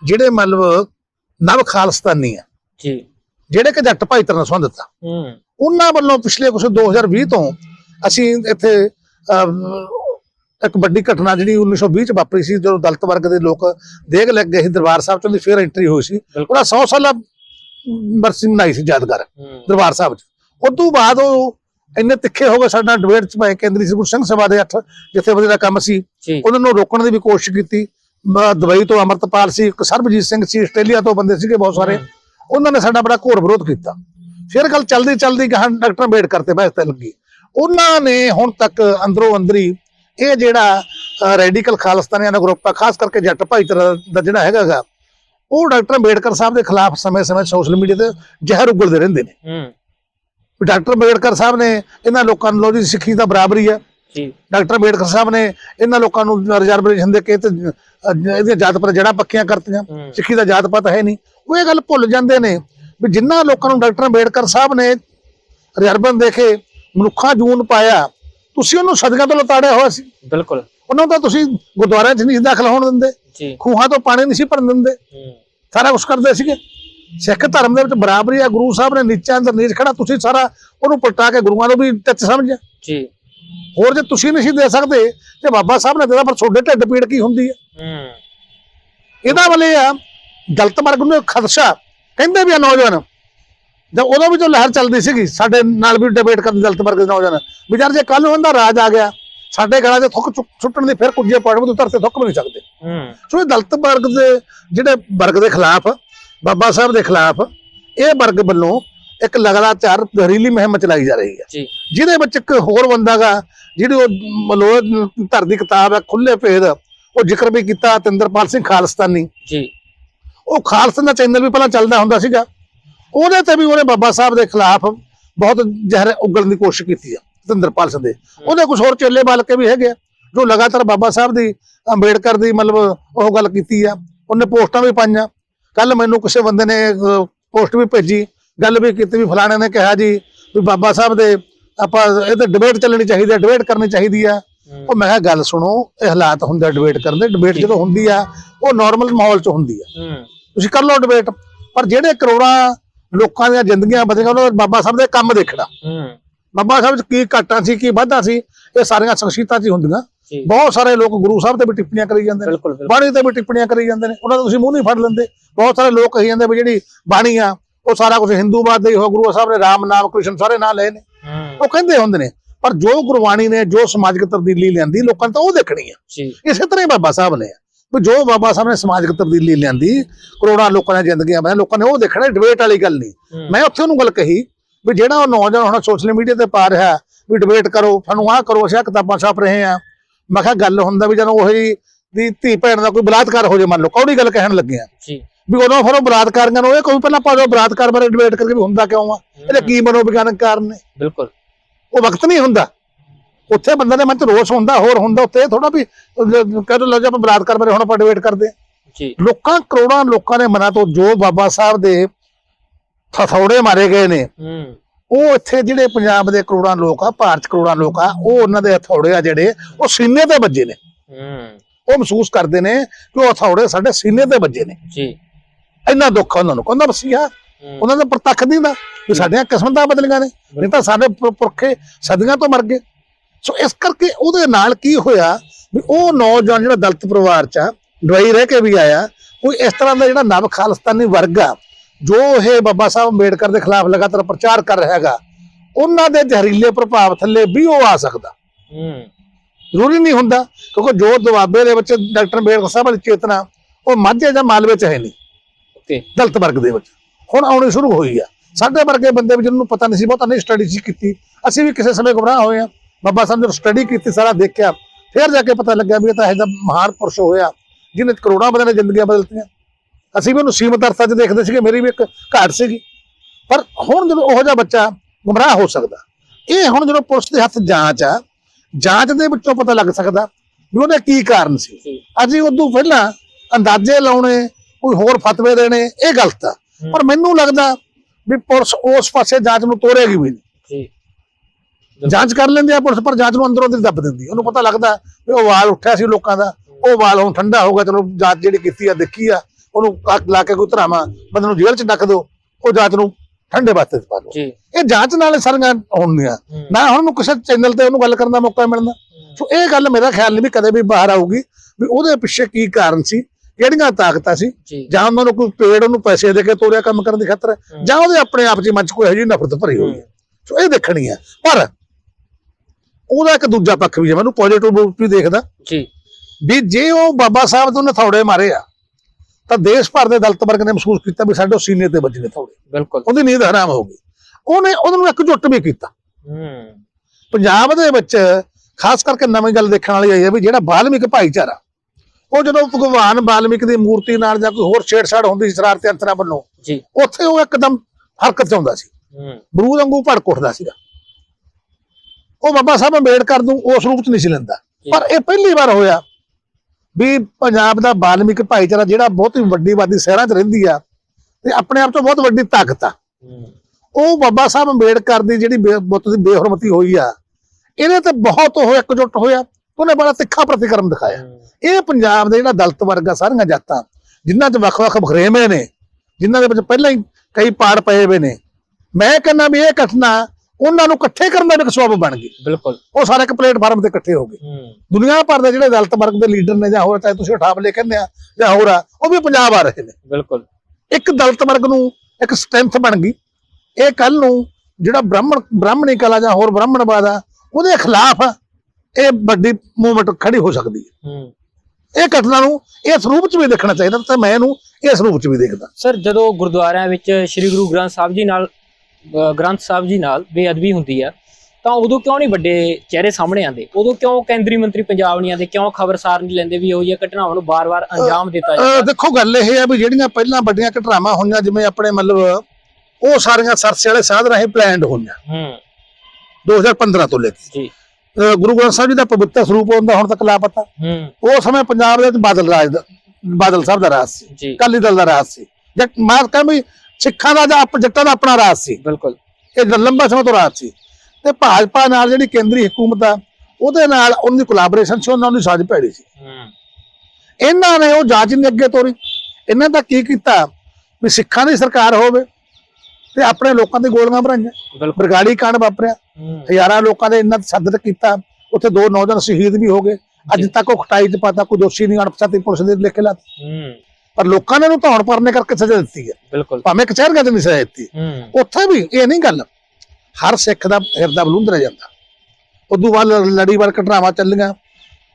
ਜਿਹੜੇ ਮਤਲਬ ਨਵ ਖਾਲਸਤਾਨੀ ਆ। ਜੀ। ਜਿਹੜੇ ਕਿ ਜੱਟ ਭਾਈਚਾਰੇ ਨਾਲ ਸੰਬੰਧਿਤ ਆ। ਹੂੰ। ਉਹਨਾਂ ਵੱਲੋਂ ਪਿਛਲੇ ਕੁਝ 2020 ਤੋਂ ਅਸੀਂ ਇੱਥੇ ਇੱਕ ਵੱਡੀ ਘਟਨਾ ਜਿਹੜੀ 1920 ਚ ਵਾਪਰੀ ਸੀ ਜਦੋਂ ਦਲਿਤ ਵਰਗ ਦੇ ਲੋਕ ਦੇਖ ਲੱਗ ਗਏ ਸੀ ਦਰਬਾਰ ਸਾਹਿਬ ਚ ਦੀ ਫੇਰ ਐਂਟਰੀ ਹੋਈ ਸੀ। ਉਹਦਾ 100 ਸਾਲਾ ਬਰਸੀ ਮਨਾਈ ਸੀ ਯਾਦਗਾਰ ਦਰਬਾਰ ਸਾਹਿਬ ਚ। ਉਸ ਤੋਂ ਬਾਅਦ ਉਹ ਇੰਨੇ ਤਿੱਖੇ ਹੋ ਗਏ ਸਾਡਾ ਡਿਬੇਟ ਚ ਭਾਵੇਂ ਕੇਂਦਰੀ ਸਿੱਖ ਸਿੰਘ ਸਭਾ ਦੇ ਅੱਠ ਜਿੱਥੇ ਦਾ ਕੰਮ ਸੀ ਉਹਨਾਂ ਨੂੰ ਰੋਕਣ ਦੀ ਵੀ ਕੋਸ਼ਿਸ਼ ਕੀਤੀ। ਦੁਬਈ ਤੋਂ ਅਮਰਤਪਾਲ ਸੀ ਇੱਕ ਸਰਬਜੀਤ ਸਿੰਘ ਸੀ ਆਸਟ੍ਰੇਲੀਆ ਤੋਂ ਬੰਦੇ ਸੀਗੇ ਬਹੁਤ ਸਾਰੇ। ਉਹਨਾਂ ਨੇ ਸਾਡਾ ਬੜਾ ਘੋਰ ਵਿਰੋਧ ਕੀਤਾ। ਫਿਰ ਗੱਲ ਚੱਲਦੀ ਚੱਲਦੀ ਗਾਹਾਂ ਡਾਕਟਰ ਅੰਬੇਡਕਰ ਤੇ ਬਹਿਸ ਤੇ ਲੱਗੀ। ਉਹਨਾਂ ਨੇ ਹੁਣ ਤੱਕ ਅੰਦਰੋਂ ਅੰਦਰੀ ਇਹ ਜਿਹੜਾ ਰੈਡੀਕਲ ਖਾਲਿਸਤਾਨੀਆਂ ਦਾ ਗਰੁੱਪ ਆ ਖਾਸ ਕਰਕੇ ਜੱਟ ਭਾਈਚਾਰਾ ਦਾ ਜਿਹੜਾ ਹੈਗਾਗਾ ਉਹ ਡਾਕਟਰ ਅੰਬੇਡਕਰ ਸਾਹਿਬ ਦੇ ਖਿਲਾਫ ਸਮੇਂ-ਸਮੇਂ ਸੋਸ਼ਲ ਮੀਡੀਆ ਤੇ ਜ਼ਹਿਰ ਉਗਲਦੇ ਰਹਿੰਦੇ ਨੇ। ਹੂੰ। ਵੀ ਡਾਕਟਰ ਅੰਬੇਡਕਰ ਸਾਹਿਬ ਨੇ ਇਹਨਾਂ ਲੋਕਾਂ ਨੂੰ ਲੋ ਜੀ ਸਿੱਖੀ ਦਾ ਬਰਾਬਰੀ ਹੈ ਜੀ। ਡਾਕਟਰ ਅੰਬੇਡਕਰ ਸਾਹਿਬ ਨੇ ਇਹਨਾਂ ਲੋਕਾਂ ਨੂੰ ਰਿਜ਼ਰਵੇਸ਼ਨ ਦੇ ਕੇ ਤੇ ਇਹਦੀਆਂ ਜਾਤ ਪਰ ਜੜਾ ਪੱਕੀਆਂ ਕਰਤੀਆਂ। ਸਿੱਖੀ ਦਾ ਜਾਤ ਪਾਤ ਹੈ ਨਹੀਂ। ਉਹ ਇਹ ਗੱਲ ਭੁੱਲ ਜਾਂਦੇ ਨੇ ਵੀ ਜਿੰਨਾ ਲੋਕਾਂ ਨੂੰ ਡਾਕਟਰ ਅੰਬੇਡਕਰ ਸਾਹਿਬ ਨੇ ਰਿਜ਼ਰਵਨ ਦੇ ਕੇ ਮਨੁੱਖਾ ਜੂਨ ਪਾਇਆ ਤੁਸੀਂ ਉਹਨੂੰ ਸਦਕਾ ਤੋਂ ਲਤਾੜਿਆ ਹੋਇਆ ਸੀ। ਬਿਲਕੁਲ। ਉਹਨਾਂ ਤਾਂ ਤੁਸੀਂ ਗੁਰਦੁਆਰਿਆਂ 'ਚ ਨਹੀਂ ਦਾਖਲ ਹੋਣ ਦਿੰਦੇ। ਖੂਹਾਂ ਤੋਂ ਪਾਣੀ ਨਹੀਂ ਸੀ ਭਰਨ ਦਿੰਦੇ। ਸਾਰਾ ਕੁਝ ਕਰਦੇ ਸੀਗੇ। ਸਿੱਖ ਧਰਮ ਦੇ ਵਿੱਚ ਬਰਾਬਰੀ ਆ ਗੁਰੂ ਸਾਹਿਬ ਨੇ ਨੀਚਾਂ ਅੰਦਰ ਨੀਚ ਖੜਾ ਤੁਸੀਂ ਸਾਰਾ ਉਹਨੂੰ ਪਲਟਾ ਕੇ ਗੁਰੂਆਂ ਨੂੰ ਵੀ ਟੱਚ ਸਮਝਿਆ। ਜੀ। ਹੋਰ ਜੇ ਤੁਸੀਂ ਨਹੀਂ ਸੀ ਦੇ ਸਕਦੇ ਤੇ ਬਾਬਾ ਸਾਹਿਬ ਨੇ ਦੇਦਾ ਪਰ ਤੁਹਾਡੇ ਢਿੱਡ ਪੀੜ ਕੀ ਹੁੰਦੀ ਹੈ? ਇਹਦਾ ਵੱਲੇ ਆ ਦਲਿਤ ਵਰਗ ਨੂੰ ਖਦਸ਼ਾ। ਕਹਿੰਦੇ ਵੀ ਆ ਨੌਜਵਾਨ ਜਦ ਉਦੋਂ ਵੀ ਜੋ ਲਹਿਰ ਚੱਲਦੀ ਸੀਗੀ ਸਾਡੇ ਨਾਲ ਵੀ ਡਿਬੇਟ ਕਰਦੇ ਦਲਿਤ ਵਰਗ ਦੇ ਨੌਜਵਾਨ। ਵੀ ਯਾਰ ਜੇ ਕੱਲ ਨੂੰ ਉਹਦਾ ਰਾਜ ਆ ਗਿਆ ਸਾਡੇ ਗਲਾਂ 'ਚ ਥੁੱਕ ਸੁੱਟਣ ਦੀ ਫਿਰ ਕੁੱਜੇ ਪਾੜਨ ਤੋਂ ਧਰਤੇ ਥੁੱਕ ਵੀ ਨਹੀਂ ਸਕਦੇ। ਹੂੰ। ਸੋ ਇਹ ਦਲਿਤ ਵਰਗ ਦੇ ਜਿਹੜੇ ਵਰਗ ਦੇ ਖਿਲਾਫ ਬਾਬਾ ਸਾਹਿਬ ਦੇ ਖਿਲਾਫ ਇਹ ਵਰਗ ਵੱਲੋਂ ਇੱਕ ਲਗਾਤਾਰ ਜ਼ਹਿਰੀਲੀ ਮੁਹਿੰਮ ਚਲਾਈ ਜਾ ਰਹੀ ਹੈ। ਜਿਹਦੇ ਵਿੱਚ ਇੱਕ ਹੋਰ ਬੰਦਾ ਗਾ ਜਿਹੜੀ ਉਹ ਮਲੋਹ ਧਰ ਦੀ ਕਿਤਾਬ ਹੈ ਖੁੱਲੇ ਭੇਦ ਉਹ ਜ਼ਿਕਰ ਵੀ ਕੀਤਾ ਤਿੰਦਰਪਾਲ ਸਿੰਘ ਖਾਲਸਤਾਨੀ। ਜੀ। ਉਹ ਖਾਲਸਾ ਦਾ ਚੈਨਲ ਵੀ ਪਹਿਲਾਂ ਚੱਲਦਾ ਹੁੰਦਾ ਸੀਗਾ। ਉਹਦੇ ਤੇ ਵੀ ਉਹਨੇ ਬਾਬਾ ਸਾਹਿਬ ਦੇ ਖਿਲਾਫ ਬਹੁਤ ਜ਼ਹਿਰ ਉਗਲਣ ਦੀ ਕੋਸ਼ਿਸ਼ ਕੀਤੀ ਆ ਤਿੰਦਰਪਾਲ ਸਿੰਘ ਦੇ। ਉਹਦੇ ਕੁਝ ਹੋਰ ਚੇਲੇ ਬਾਲ ਕੇ ਵੀ ਹੈਗੇ ਆ, ਜੋ ਲਗਾਤਾਰ ਬਾਬਾ ਸਾਹਿਬ ਦੀ ਅੰਬੇਡਕਰ ਦੀ ਮਤਲਬ ਉਹ ਗੱਲ ਕੀਤੀ ਆ। ਉਹਨੇ ਪੋਸਟਾਂ ਵੀ ਪਾਈਆਂ। ਕੱਲ ਮੈਨੂੰ ਕਿਸੇ ਬੰਦੇ ਨੇ ਪੋਸਟ ਵੀ ਭੇਜੀ ਗੱਲ ਵੀ ਕੀਤੀ ਵੀ ਫਲਾਣੇ ਨੇ ਕਿਹਾ ਜੀ ਵੀ ਬਾਬਾ ਸਾਹਿਬ ਦੇ ਆਪਾਂ ਇਹ ਤੇ ਡਿਬੇਟ ਚੱਲਣੀ ਚਾਹੀਦੀ ਹੈ ਡਿਬੇਟ ਕਰਨੀ ਚਾਹੀਦੀ ਆ। ਉਹ ਮੈਂ ਕਿਹਾ ਗੱਲ ਸੁਣੋ ਇਹ ਹਾਲਾਤ ਹੁੰਦੇ ਡਿਬੇਟ ਕਰਨ ਦੇ। ਡਿਬੇਟ ਜਦੋਂ ਹੁੰਦੀ ਆ ਉਹ ਨਾਰਮਲ ਮਾਹੌਲ 'ਚ ਹੁੰਦੀ ਆ। ਤੁਸੀਂ ਕਰ ਲਓ ਡਿਬੇਟ ਪਰ ਜਿਹੜੇ ਕਰੋੜਾਂ ਲੋਕਾਂ ਦੀਆਂ ਜ਼ਿੰਦਗੀਆਂ ਬਦਲੀਆਂ ਉਹਨਾਂ ਨੇ ਬਾਬਾ ਸਾਹਿਬ ਦੇ ਕੰਮ ਦੇਖਣਾ। ਬਾਬਾ ਸਾਹਿਬ ਕੀ ਘਾਟਾਂ ਸੀ ਕੀ ਵਾਧਾ ਸੀ ਇਹ ਸਾਰੀਆਂ ਸ਼ਖਸੀਅਤਾਂ 'ਚ ਹੀ ਹੁੰਦੀਆਂ। ਬਹੁਤ ਸਾਰੇ ਲੋਕ ਗੁਰੂ ਸਾਹਿਬ ਤੇ ਵੀ ਟਿੱਪਣੀਆਂ ਕਰੀ ਜਾਂਦੇ ਨੇ। ਬਾਣੀ ਤੇ ਵੀ ਟਿੱਪਣੀਆਂ ਕਰੀ ਜਾਂਦੇ ਨੇ। ਉਹਨਾਂ ਦਾ ਤੁਸੀਂ ਮੂੰਹ ਨਹੀਂ ਫੜ ਲੈਂਦੇ। ਬਹੁਤ ਸਾਰੇ ਲੋਕ ਕਹੀ ਜਾਂਦੇ ਵੀ ਜਿਹੜੀ ਬਾਣੀ ਆ ਉਹ ਸਾਰਾ ਕੁਝ ਹਿੰਦੂਵਾਦ ਦੇ ਹੀ ਹੋ ਗੁਰੂ ਸਾਹਿਬ ਨੇ ਰਾਮ ਨਾਮ ਕ੍ਰਿਸ਼ਨ ਸਾਰੇ ਨਾਂ ਲਏ ਨੇ। ਉਹ ਕਹਿੰਦੇ ਹੁੰਦੇ ਨੇ ਪਰ ਜੋ ਗੁਰਬਾਣੀ ਨੇ ਜੋ ਸਮਾਜਿਕ ਤਬਦੀਲੀ ਲਿਆਂਦੀ ਲੋਕਾਂ ਤਾਂ ਉਹ ਦੇਖਣੀ ਆ। ਇਸੇ ਤਰ੍ਹਾਂ ਹੀ ਬਾਬਾ ਸਾਹਿਬ ਨੇ। ਵੀ ਜੋ ਬਾਬਾ ਸਾਹਿਬ ਨੇ ਸਮਾਜਿਕ ਤਬਦੀਲੀ ਲਿਆਂਦੀ ਕਰੋੜਾਂ ਲੋਕਾਂ ਦੀਆਂ ਜ਼ਿੰਦਗੀਆਂ ਬਣਾ ਲੋਕਾਂ ਨੇ ਉਹ ਦੇਖਣਾ ਡਿਬੇਟ ਵਾਲੀ ਗੱਲ ਨਹੀਂ। ਮੈਂ ਉੱਥੇ ਉਹਨੂੰ ਗੱਲ ਕਹੀ ਵੀ ਜਿਹੜਾ ਉਹ ਨੌਜਵਾਨ ਹੁਣ ਸੋਸ਼ਲ ਮੀਡੀਆ ਤੇ ਪਾ ਰਿਹਾ ਵੀ ਡਿਬੇਟ ਕਰੋ ਸਾਨੂੰ ਆਹ ਕਰੋ ਅਸੀਂ ਕਿਤਾਬਾਂ ਛਾਪ ਰਹੇ ਆ ਮੈਂ ਕਿਹਾ ਗੱਲ ਹੁੰਦਾ ਵੀ ਜਦੋਂ ਉਹੀ ਦੀ ਧੀ ਭੈਣ ਦਾ ਕੋਈ ਬਲਾਤਕਾਰ ਹੋ ਜਾਏ ਮੰਨ ਲਓ ਕੌੜੀ ਗੱਲ ਕਹਿਣ ਲੱਗੇ ਆ ਜੀ। ਵੀ ਉਦੋਂ ਫਿਰ ਉਹ ਬਲਾਤਕਾਰੀਆਂ ਨੂੰ ਇਹ ਕੋਈ ਪਹਿਲਾਂ ਪਾਜੋ ਬਲਾਤਕਾਰ ਬਾਰੇ ਡਿਬੇਟ ਕਰਕੇ ਵੀ ਹੁੰਦਾ ਕਿਉਂ ਆ? ਇਹਦੇ ਕੀ ਮਨੋਵਿਗਿਆਨਕ ਕਾਰਨ ਨੇ? ਬਿਲਕੁਲ। ਉਹ ਵਕਤ ਨਹੀਂ ਹੁੰਦਾ। ਉੱਥੇ ਬੰਦੇ ਦੇ ਮਨ ਚ ਰੋਸ ਹੁੰਦਾ ਹੋਰ ਹੁੰਦਾ ਉੱਥੇ ਥੋੜਾ ਵੀ ਕਹਿੰਦੇ ਲੋ ਜੇ ਆਪਾਂ ਬਲਾਤਕਾਰ ਬਾਰੇ ਹੁਣ ਆਪਾਂ ਡਿਬੇਟ ਕਰਦੇ ਜੀ। ਲੋਕਾਂ ਕਰੋੜਾਂ ਲੋਕਾਂ ਦੇ ਮਨਾਂ ਤੋਂ ਜੋ ਬਾਬਾ ਸਾਹਿਬ ਦੇ ਥਥੌੜੇ ਮਾਰੇ ਗਏ ਨੇ ਉਹ ਇੱਥੇ ਜਿਹੜੇ ਪੰਜਾਬ ਦੇ ਕਰੋੜਾਂ ਲੋਕ ਆ ਭਾਰਤ ਕਰੋੜਾਂ ਲੋਕ ਆ ਉਹ ਉਹਨਾਂ ਦੇ ਹਥੌੜੇ ਆ ਜਿਹੜੇ ਉਹ ਸੀਨੇ ਤੇ ਵੱਜੇ ਨੇ। ਉਹ ਮਹਿਸੂਸ ਕਰਦੇ ਨੇ ਕਿ ਉਹ ਹਥੌੜੇ ਸਾਡੇ ਸੀਨੇ ਤੇ ਵੱਜੇ ਨੇ। ਜੀ। ਇੰਨਾ ਦੁੱਖ ਉਹਨਾਂ ਨੂੰ ਕਹਿੰਦਾ ਬਸੀਆ ਉਹਨਾਂ ਦਾ ਪ੍ਰਤੱਖ ਨਹੀਂ ਦਾ ਵੀ ਸਾਡੀਆਂ ਕਿਸਮਤਾਂ ਬਦਲੀਆਂ ਨੇ ਨਹੀਂ ਤਾਂ ਸਾਡੇ ਪੁਰਖੇ ਸਦੀਆਂ ਤੋਂ ਮਰ ਗਏ। ਸੋ ਇਸ ਕਰਕੇ ਉਹਦੇ ਨਾਲ ਕੀ ਹੋਇਆ ਵੀ ਉਹ ਨੌਜਵਾਨ ਜਿਹੜਾ ਦਲਿਤ ਪਰਿਵਾਰ ਚ ਆ ਦਵਾਈ ਰਹਿ ਕੇ ਵੀ ਆਇਆ ਕੋਈ ਇਸ ਤਰ੍ਹਾਂ ਦਾ ਜਿਹੜਾ ਨਵ ਖਾਲਸਤਾਨੀ ਵਰਗ ਆ ਜੋ ਇਹ ਬਾਬਾ ਸਾਹਿਬ ਅੰਬੇਡਕਰ ਦੇ ਖਿਲਾਫ ਲਗਾਤਾਰ ਪ੍ਰਚਾਰ ਕਰ ਰਿਹਾ ਹੈਗਾ ਉਹਨਾਂ ਦੇ ਜ਼ਹਿਰੀਲੇ ਪ੍ਰਭਾਵ ਥੱਲੇ ਵੀ ਉਹ ਆ ਸਕਦਾ। ਹੂੰ। ਜ਼ਰੂਰੀ ਨਹੀਂ ਹੁੰਦਾ ਕਿਉਂਕਿ ਜੋ ਦਵਾਬੇ ਦੇ ਵਿੱਚ ਡਾਕਟਰ ਅੰਬੇਡਕਰ ਸਾਹਿਬ ਵਾਲੀ ਚੇਤਨਾ ਉਹ ਮਾਝੇ ਜਾਂ ਮਾਲਵੇ ਚ ਹੈ ਨਹੀਂ। ਓਕੇ। ਦਲਿਤ ਵਰਗ ਦੇ ਵਿੱਚ। ਹੁਣ ਆਉਣੀ ਸ਼ੁਰੂ ਹੋਈ ਆ। ਸਾਡੇ ਵਰਗੇ ਬੰਦੇ ਵੀ ਜਿਹਨਾਂ ਨੂੰ ਪਤਾ ਨਹੀਂ ਸੀ ਬਹੁਤਾ ਨਹੀਂ ਸਟੱਡੀ ਸੀ ਕੀਤੀ ਅਸੀਂ ਵੀ ਕਿਸੇ ਸਮੇਂ ਗੁੰਮਰਾਹ ਹੋਏ ਆ। ਬਾਬਾ ਸਾਹਿਬ ਨੇ ਸਟੱਡੀ ਕੀਤੀ ਸਾਰਾ ਦੇਖਿਆ ਫਿਰ ਜਾ ਕੇ ਪਤਾ ਲੱਗਿਆ ਵੀ ਇਹ ਤਾਂ ਇਹਦਾ ਮਹਾਨ ਪੁਰਸ਼ ਹੋਇਆ ਜਿਹਨੇ ਕਰੋੜਾਂ ਬੰਦੇ ਦੀਆਂ ਜ਼ਿੰਦਗੀਆਂ ਬਦਲਤੀਆਂ। ਅਸੀਂ ਵੀ ਉਹਨੂੰ ਸੀਮਤ ਅਰਥਾਂ 'ਚ ਦੇਖਦੇ ਸੀਗੇ ਮੇਰੀ ਵੀ ਇੱਕ ਘਾਟ ਸੀਗੀ। ਪਰ ਹੁਣ ਜਦੋਂ ਉਹੋ ਜਿਹਾ ਬੱਚਾ ਗੁੰਮਰਾਹ ਹੋ ਸਕਦਾ ਇਹ ਹੁਣ ਜਦੋਂ ਪੁਲਿਸ ਦੇ ਹੱਥ ਜਾਂਚ ਆ ਜਾਂਚ ਦੇ ਵਿੱਚੋਂ ਪਤਾ ਲੱਗ ਸਕਦਾ ਵੀ ਉਹਦੇ ਕੀ ਕਾਰਨ ਸੀ। ਅਸੀਂ ਉਦੋਂ ਪਹਿਲਾਂ ਅੰਦਾਜ਼ੇ ਲਾਉਣੇ ਕੋਈ ਹੋਰ ਫਤਵੇ ਦੇਣੇ ਇਹ ਗਲਤ ਆ। ਪਰ ਮੈਨੂੰ ਲੱਗਦਾ ਵੀ ਪੁਲਿਸ ਉਸ ਪਾਸੇ ਜਾਂਚ ਨੂੰ ਤੋਰੇਗੀ ਵੀ ਨਹੀਂ। ਜਾਂਚ ਕਰ ਲੈਂਦੇ ਆ ਪੁਲਿਸ ਪਰ ਜਾਂਚ ਨੂੰ ਅੰਦਰੋਂ ਅੰਦਰ ਦੱਬ ਦਿੰਦੀ। ਉਹਨੂੰ ਪਤਾ ਲੱਗਦਾ ਵੀ ਉਹ ਵਾਲ ਉੱਠਿਆ ਸੀ ਲੋਕਾਂ ਦਾ। ਉਹ ਵਾਲ ਹੁਣ ਠੰਡਾ ਹੋ ਗਿਆ ਚਲੋ ਜਾਂਚ ਜਿਹੜੀ ਕੀਤੀ ਆ ਦੇਖੀ ਆ। ਉਹਨੂੰ ਲਾ ਕੇ ਕੋਈ ਧਰਾਵਾਂ ਬੰਦੇ ਨੂੰ ਜੇਲ੍ਹ 'ਚ ਡੱਕ ਦਿਓ। ਉਹ ਜਾਂਚ ਨੂੰ ਠੰਡੇ ਵਾਸਤੇ ਪਾ ਲਓ ਇਹ ਜਾਂਚ ਨਾਲ ਸਾਰੀਆਂ ਹੋਣਗੀਆਂ ਹੂੰ, ਨਾ ਹੁਣ ਨੂੰ ਕਿਸੇ ਚੈਨਲ ਤੇ ਉਹਨੂੰ ਗੱਲ ਕਰਨ ਦਾ ਮੌਕਾ ਮਿਲਣਾ। ਸੋ ਇਹ ਗੱਲ ਮੇਰਾ ਖਿਆਲ ਨਹੀਂ ਵੀ ਕਦੇ ਵੀ ਬਾਹਰ ਆਊਗੀ ਵੀ ਉਹਦੇ ਪਿੱਛੇ ਕੀ ਕਾਰਨ ਸੀ ਕਿਹੜੀਆਂ ਤਾਕਤਾਂ ਸੀ। ਜੀ। ਉਹਨਾਂ ਨੂੰ ਕੋਈ ਪੇੜ ਉਹਨੂੰ ਪੈਸੇ ਦੇ ਕੇ ਤੋਰਿਆ ਕੰਮ ਕਰਨ ਦੀ ਖਾਤਰ। ਜਾਂ ਉਹਦੇ ਆਪਣੇ ਆਪ 'ਚ ਮਨ 'ਚ ਕੋਈ ਇਹੋ ਜਿਹੀ ਨਫ਼ਰਤ ਭਰੀ ਹੋਈ ਹੈ। ਸੋ ਇਹ ਦੇਖਣੀ ਹੈ। ਪਰ ਉਹਦਾ ਇੱਕ ਦੂਜਾ ਪੱਖ ਵੀ ਹੈ ਮੈਨੂੰ ਪੋਜ਼ਿਟਿਵ ਰੂਪ ਵੀ ਦੇਖਦਾ। ਜੀ। ਵੀ ਜੇ ਉਹ ਬਾਬਾ ਸਾਹਿਬ ਤੋਂ ਥੌੜੇ ਮਾਰੇ ਆ ਤਾਂ ਦੇਸ਼ ਭਰ ਦੇ ਦਲਿਤ ਵਰਗ ਨੇ ਮਹਿਸੂਸ ਕੀਤਾ ਵੀ ਸਾਡੇ ਸੀਨੇ ਤੇ ਵੱਜਣੇ ਥੌੜੇ ਬਿਲਕੁਲ। ਉਹਦੀ ਨੀਂਦ ਹਰਾਮ ਹੋ ਗਈ। ਉਹਨੇ ਉਹਨਾਂ ਨੂੰ ਇਕਜੁੱਟ ਵੀ ਕੀਤਾ। ਹੂੰ। ਪੰਜਾਬ ਦੇ ਵਿੱਚ ਖਾਸ ਕਰਕੇ ਨਵੀਂ ਗੱਲ ਦੇਖਣ ਵਾਲੀ ਆਈ ਹੈ ਵੀ ਜਿਹੜਾ ਬਾਲਮਿਕ ਭਾਈਚਾਰਾ ਉਹ ਜਦੋਂ ਭਗਵਾਨ ਬਾਲਮਿਕ ਦੀ ਮੂਰਤੀ ਨਾਲ ਜਾਂ ਕੋਈ ਹੋਰ ਛੇੜਛਾੜ ਹੁੰਦੀ ਸੀ ਸ਼ਰਾਰਤੀ ਅੰਤਰਾਂ ਵੱਲੋਂ ਜੀ। ਉੱਥੇ ਉਹ ਇੱਕਦਮ ਹਰਕਤ 'ਚ ਆਉਂਦਾ ਸੀ। ਹੂੰ। ਬਰੂਦ ਵਾਂਗੂ ਭੜਕ ਉੱਠਦਾ ਸੀਗਾ। ਉਹ ਬਾਬਾ ਸਾਹਿਬ ਅੰਬੇਡਕਰ ਨੂੰ ਉਸ ਰੂਪ 'ਚ ਨਹੀਂ ਸੀ ਲੈਂਦਾ। ਪਰ ਇਹ ਪਹਿਲੀ ਵਾਰ ਹੋਇਆ ਵੀ ਪੰਜਾਬ ਦਾ ਬਾਲਮਿਕ ਭਾਈਚਾਰਾ ਜਿਹੜਾ ਬਹੁਤ ਹੀ ਵੱਡੀ ਆਬਾਦੀ ਸ਼ਹਿਰਾਂ 'ਚ ਰਹਿੰਦੀ ਆ ਤੇ ਆਪਣੇ ਆਪ 'ਚ ਬਹੁਤ ਵੱਡੀ ਤਾਕਤ ਆ। ਉਹ ਬਾਬਾ ਸਾਹਿਬ ਅੰਬੇਡਕਰ ਦੀ ਜਿਹੜੀ ਬੁੱਤ ਦੀ ਬੇਹਰਮਤੀ ਹੋਈ ਆ ਇਹਦੇ ਤੇ ਬਹੁਤ ਉਹ ਇਕਜੁੱਟ ਹੋਇਆ ਉਹਨੇ ਬੜਾ ਤਿੱਖਾ ਪ੍ਰਤੀਕਰਮ ਦਿਖਾਇਆ। ਇਹ ਪੰਜਾਬ ਦੇ ਜਿਹੜਾ ਦਲਿਤ ਵਰਗ ਆ ਸਾਰੀਆਂ ਜਾਤਾਂ ਜਿਨ੍ਹਾਂ 'ਚ ਵੱਖ-ਵੱਖ ਬਖਰੇਵੇਂ ਨੇ ਜਿਨ੍ਹਾਂ ਦੇ ਵਿੱਚ ਪਹਿਲਾਂ ਹੀ ਕਈ ਪਾੜ ਪਏ ਹੋਏ ਨੇ। ਮੈਂ ਕਹਿੰਦਾ ਵੀ ਇਹ ਘਟਨਾ ਉਹਨਾਂ ਨੂੰ ਇਕੱਠੇ ਕਰਨ ਦਾ ਇੱਕ ਸਬਬ ਬਣ ਗਈ ਬਿਲਕੁਲ। ਉਹ ਸਾਰੇ ਇੱਕ ਪਲੇਟਫਾਰਮ ਤੇ ਇਕੱਠੇ ਹੋ ਗਏ। ਦੁਨੀਆ ਭਰ ਦੇ ਜਿਹੜੇ ਦਲਿਤ ਵਰਗ ਦੇ ਲੀਡਰ ਨੇ ਜਾਂ ਹੋਰ ਚਾਹੇ ਤੁਸੀਂ ਉਠਾਵਲੇ ਕਹਿੰਦੇ ਆ ਜਾਂ ਹੋਰ ਆ ਉਹ ਵੀ ਪੰਜਾਬ ਆ ਰਹੇ ਨੇ। ਬਿਲਕੁਲ। ਇੱਕ ਦਲਿਤ ਵਰਗ ਨੂੰ ਇੱਕ ਸਟਰੈਂਥ ਬਣ ਗਈ। ਇਹ ਕੱਲ ਨੂੰ ਜਿਹੜਾ ਬ੍ਰਾਹਮਣ ਬ੍ਰਾਹਮਣੀ ਕਲਾ ਜਾਂ ਹੋਰ ਬ੍ਰਾਹਮਣਵਾਦ ਆ ਉਹਦੇ ਖਿਲਾਫ ਇਹ ਵੱਡੀ ਮੂਵਮੈਂਟ ਖੜੀ ਹੋ ਸਕਦੀ ਹੈ। ਇਹ ਘਟਨਾ ਨੂੰ ਇਸ ਰੂਪ ਚ ਵੀ ਦੇਖਣਾ ਚਾਹੀਦਾ ਤੇ ਮੈਂ ਇਹਨੂੰ ਇਸ ਰੂਪ ਚ ਵੀ ਦੇਖਦਾ। ਸਰ ਜਦੋਂ ਗੁਰਦੁਆਰਿਆਂ ਵਿੱਚ ਸ੍ਰੀ ਗੁਰੂ ਗ੍ਰੰਥ ਸਾਹਿਬ ਜੀ ਨਾਲ ਗ੍ਰੰਥ ਸਾਹਿਬ ਜੀ ਨਾਲ ਬੇਅਦਬੀ ਹੁੰਦੀ ਆ ਤਾਂ ਉਦੋਂ ਕਿਉਂ ਨਹੀਂ ਵੱਡੇ ਚਿਹਰੇ ਸਾਹਮਣੇ ਆਉਂਦੇ? ਉਦੋਂ ਕਿਉਂ ਕੇਂਦਰੀ ਮੰਤਰੀ ਪੰਜਾਬ ਨਹੀਂ ਆਉਂਦੇ? ਕਿਉਂ ਖਬਰਸਾਰ ਨਹੀਂ ਲੈਂਦੇ ਵੀ ਉਹ ਜਿਹੀਆਂ ਘਟਨਾਵਾਂ ਨੂੰ ਬਾਰ-ਬਾਰ ਅੰਜਾਮ ਦਿੱਤਾ ਜਾਂਦਾ? ਦੇਖੋ ਗੱਲ ਇਹ ਹੈ ਵੀ ਜਿਹੜੀਆਂ ਪਹਿਲਾਂ ਵੱਡੀਆਂ ਘਟਨਾਵਾਂ ਹੋਈਆਂ ਜਿਵੇਂ ਆਪਣੇ ਮਤਲਬ ਉਹ ਸਾਰੀਆਂ ਸਰਸੇ ਵਾਲੇ ਸਾਧ ਰਾਹੀਂ ਪਲਾਨਡ ਹੋਈਆਂ। ਹੂੰ। 2015 ਤੋਂ ਲੈ ਕੇ। ਜੀ। ਗੁਰੂ ਗ੍ਰੰਥ ਸਾਹਿਬ ਜੀ ਦਾ ਪਵਿੱਤਰ ਸਰੂਪ ਹੁੰਦਾ ਹੁਣ ਤੱਕ ਲਾਪਤਾ। ਹੂੰ। ਉਹ ਸਮੇਂ ਪੰਜਾਬ ਦੇ ਵਿੱਚ ਬਾਦਲ ਰਾਜ ਦਾ ਬਾਦਲ ਸਾਹਿਬ ਦਾ ਰਾਜ ਸੀ। ਜੀ। ਅਕਾਲੀ ਦਲ ਦਾ ਰਾਜ ਸੀ। ਜੱਟ ਮੈਂ ਕਹਿੰਦਾ ਵੀ ਸਿੱਖਾਂ ਦਾ ਜਾਂ ਜੱਟਾਂ ਦਾ ਆਪਣਾ ਰਾਜ ਸੀ। ਬਿਲਕੁਲ। ਇਹ ਲੰਬਾ ਸਮਾਂ ਤੋਂ ਰਾਜ ਸੀ। ਤੇ ਭਾਜਪਾ ਨਾਲ ਜਿਹੜੀ ਕੇਂਦਰੀ ਹਕੂਮਤ ਆ ਉਹਦੇ ਨਾਲ ਉਹਨਾਂ ਦੀ ਕੋਲੈਬੋਰੇਸ਼ਨ ਸੀ ਉਹਨਾਂ ਦੀ ਸਾਜ਼ ਭੈੜੀ ਸੀ। ਇਹਨਾਂ ਨੇ ਉਹ ਜਾਂਚ ਨਹੀਂ ਅੱਗੇ ਤੋਰੀ। ਇਹਨਾਂ ਦਾ ਕੀ ਕੀਤਾ? ਵੀ ਸਿੱਖਾਂ ਦੀ ਸਰਕਾਰ ਹੋਵੇ ਤੇ ਆਪਣੇ ਲੋਕਾਂ ਤੇ ਗੋਲੀਆਂ ਭਰਾਈਆਂ ਬਰਗਾੜੀ ਕਾਂਡ ਵਾਪਰਿਆ। ਹਜ਼ਾਰਾਂ ਲੋਕਾਂ ਦੇ ਇੰਨਾ ਤਸ਼ੱਦਦ ਕੀਤਾ। ਉੱਥੇ ਦੋ ਨੌਜਵਾਨ ਸ਼ਹੀਦ ਵੀ ਹੋ ਗਏ। ਅੱਜ। ਤੱਕ ਉਹ ਖਟਾਈ ਚ ਪਤਾ ਕੋਈ ਦੋਸ਼ੀ ਨਹੀਂ ਅਣਪਛਾਤੀ ਪੁਲਿਸ ਦੇ ਲਿਖ ਕੇ ਲਾ ਹੂੰ। ਪਰ ਲੋਕਾਂ ਨੇ ਉਹਨੂੰ ਧੌਣ ਪਰਨੇ ਕਰਕੇ ਸਜ਼ਾ ਦਿੱਤੀ ਹੈ। ਬਿਲਕੁਲ। ਭਾਵੇਂ ਕਚਹਿਰੀਆਂ 'ਚ ਨਹੀਂ ਸਜ਼ਾ ਦਿੱਤੀ ਉੱਥੇ ਵੀ ਇਹ ਨਹੀਂ ਗੱਲ ਹਰ ਸਿੱਖ ਦਾ ਹਿਰਦਾ ਬਲੂੰਦਰਿਆ ਜਾਂਦਾ। ਉਦੋਂ ਬਾਅਦ ਲੜੀਵਾਰ ਘਟਨਾਵਾਂ ਚੱਲੀਆਂ।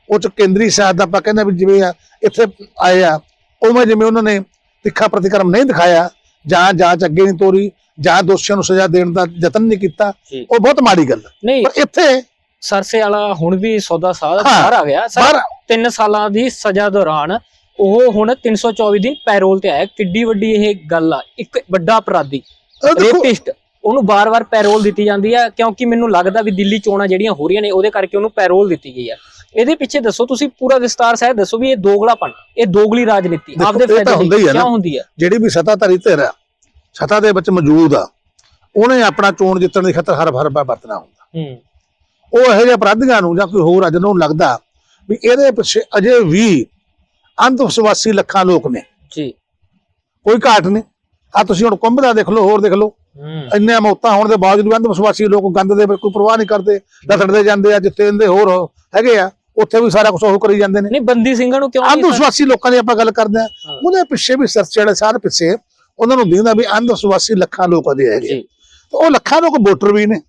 ਉਹ ਚ ਕੇਂਦਰੀ ਸ਼ਾਇਦ ਆਪਾਂ ਕਹਿੰਦੇ ਵੀ ਜਿਵੇਂ ਆ ਇੱਥੇ ਆਏ ਆ ਉਵੇਂ ਜਿਵੇਂ ਉਹਨਾਂ ਨੇ ਤਿੱਖਾ ਪ੍ਰਤੀਕਰਮ ਨਹੀਂ ਦਿਖਾਇਆ ਜਾਂ ਜਾਂਚ ਅੱਗੇ ਨਹੀਂ ਤੋਰੀ ਜਾਂ ਦੋਸ਼ੀਆਂ ਨੂੰ ਸਜ਼ਾ ਦੇਣ ਦਾ ਯਤਨ ਨਹੀਂ ਕੀਤਾ ਉਹ ਬਹੁਤ ਮਾੜੀ ਗੱਲ ਪਰ ਇੱਥੇ ਸਰਸੇ ਵਾਲਾ ਹੁਣ ਵੀ ਸੌਦਾ ਸਾਧ। ਬਾਹਰ ਆ ਗਿਆ। ਸਰ ਬਾਹਰ 3 ਸਾਲਾਂ ਦੀ ਸਜ਼ਾ ਦੌਰਾਨ ਉਹ ਹੁਣ 324 ਦਿਨ ਪੈਰੋਲ ਤੇ ਆਇਆ। ਕਿੱਡੀ ਵੱਡੀ ਇਹ ਗੱਲ ਆ। ਇੱਕ ਵੱਡਾ ਅਪਰਾਧੀ ਰੇਪਿਸਟ ਉਹਨੂੰ ਬਾਰ-ਬਾਰ ਪੈਰੋਲ ਦਿੱਤੀ ਜਾਂਦੀ ਹੈ ਕਿਉਂਕਿ ਮੈਨੂੰ ਲੱਗਦਾ ਵੀ ਦਿੱਲੀ ਚੋਣਾਂ ਜਿਹੜੀਆਂ ਹੋ ਰਹੀਆਂ ਨੇ ਉਹਦੇ ਕਰਕੇ ਉਹਨੂੰ ਪੈਰੋਲ ਦਿੱਤੀ ਗਈ ਹੈ ਇਹਦੇ ਪਿੱਛੇ ਦੱਸੋ ਤੁਸੀਂ ਪੂਰਾ ਵਿਸਤਾਰ ਸਹਿਤ ਦੱਸੋ ਵੀ ਇਹ ਦੋਗਲਾਪਨ ਇਹ ਦੋਗਲੀ ਰਾਜਨੀਤੀ ਆਪਦੇ ਫਾਇਦੇ ਲਈ। ਕਿਉਂ ਹੁੰਦੀ ਹੈ ਜਿਹੜੀ ਵੀ ਸੱਤਾਧਾਰੀ ਧਿਰ ਆ ਸੱਤਾ ਦੇ ਵਿੱਚ ਮੌਜੂਦ ਆ ਉਹਨੇ ਆਪਣਾ ਚੋਣ ਜਿੱਤਣ ਦੀ ਖਾਤਰ ਹਰ ਹਰ ਵਰਤਣਾ ਹੁੰਦਾ। ਹੂੰ। ਉਹ ਇਹੋ ਜਿਹੇ ਅਪਰਾਧੀਆਂ ਨੂੰ ਜਾਂ ਕੋਈ ਹੋਰ ਅੱਜ ਨੂੰ ਲੱਗਦਾ ਵੀ ਇਹਦੇ ਪਿੱਛੇ ਅਜੇ ਵੀ ਅੰਧ ਵਿਸ਼ਵਾਸੀ ਲੱਖਾਂ ਲੋਕ ਨੇ। ਜੀ। ਕੋਈ ਘਾਟ ਨਹੀਂ। ਆ ਤੁਸੀਂ ਹੁਣ ਕੁੰਭ ਦਾ ਦੇਖ ਲਓ ਹੋਰ ਦੇਖ ਲਓ। ਹੂੰ। ਇੰਨੀਆਂ ਮੌਤਾਂ ਹੋਣ ਦੇ ਬਾਵਜੂਦ ਵੀ ਅੰਧ ਵਿਸ਼ਵਾਸੀ ਲੋਕ ਗੰਦ ਦੇ ਕੋਈ ਪਰਵਾਹ ਨਹੀਂ ਕਰਦੇ ਲਸੜਦੇ ਜਾਂਦੇ ਆ ਜਿੱਥੇ ਇਹਦੇ ਹੋਰ ਹੈਗੇ ਆ ਉੱਥੇ ਵੀ ਸਾਰਾ ਕੁਝ ਉਹ ਕਰੀ ਜਾਂਦੇ ਨੇ। ਨਹੀਂ ਬੰਦੀ ਸਿੰਘਾਂ ਨੂੰ ਕਿਉਂ ਅੰਧ ਨਹੀਂ ਵਿਸ਼ਵਾਸੀ ਲੋਕਾਂ ਦੀ ਆਪਾਂ ਗੱਲ ਕਰਦੇ ਆ। ਉਹਦੇ ਪਿੱਛੇ ਵੀ ਸਰਚ ਵਾਲੇ ਸਾਰੇ ਪਿੱਛੇ ਉਹਨਾਂ ਨੂੰ ਦਿਖਦਾ ਵੀ ਅੰਧ ਵਿਸ਼ਵਾਸੀ ਲੱਖਾਂ ਲੋਕ ਦੇ ਹੈਗੇ ਤੇ ਉਹ ਲੱਖਾਂ ਲੋਕ ਵੋਟਰ ਵੀ ਨੇ।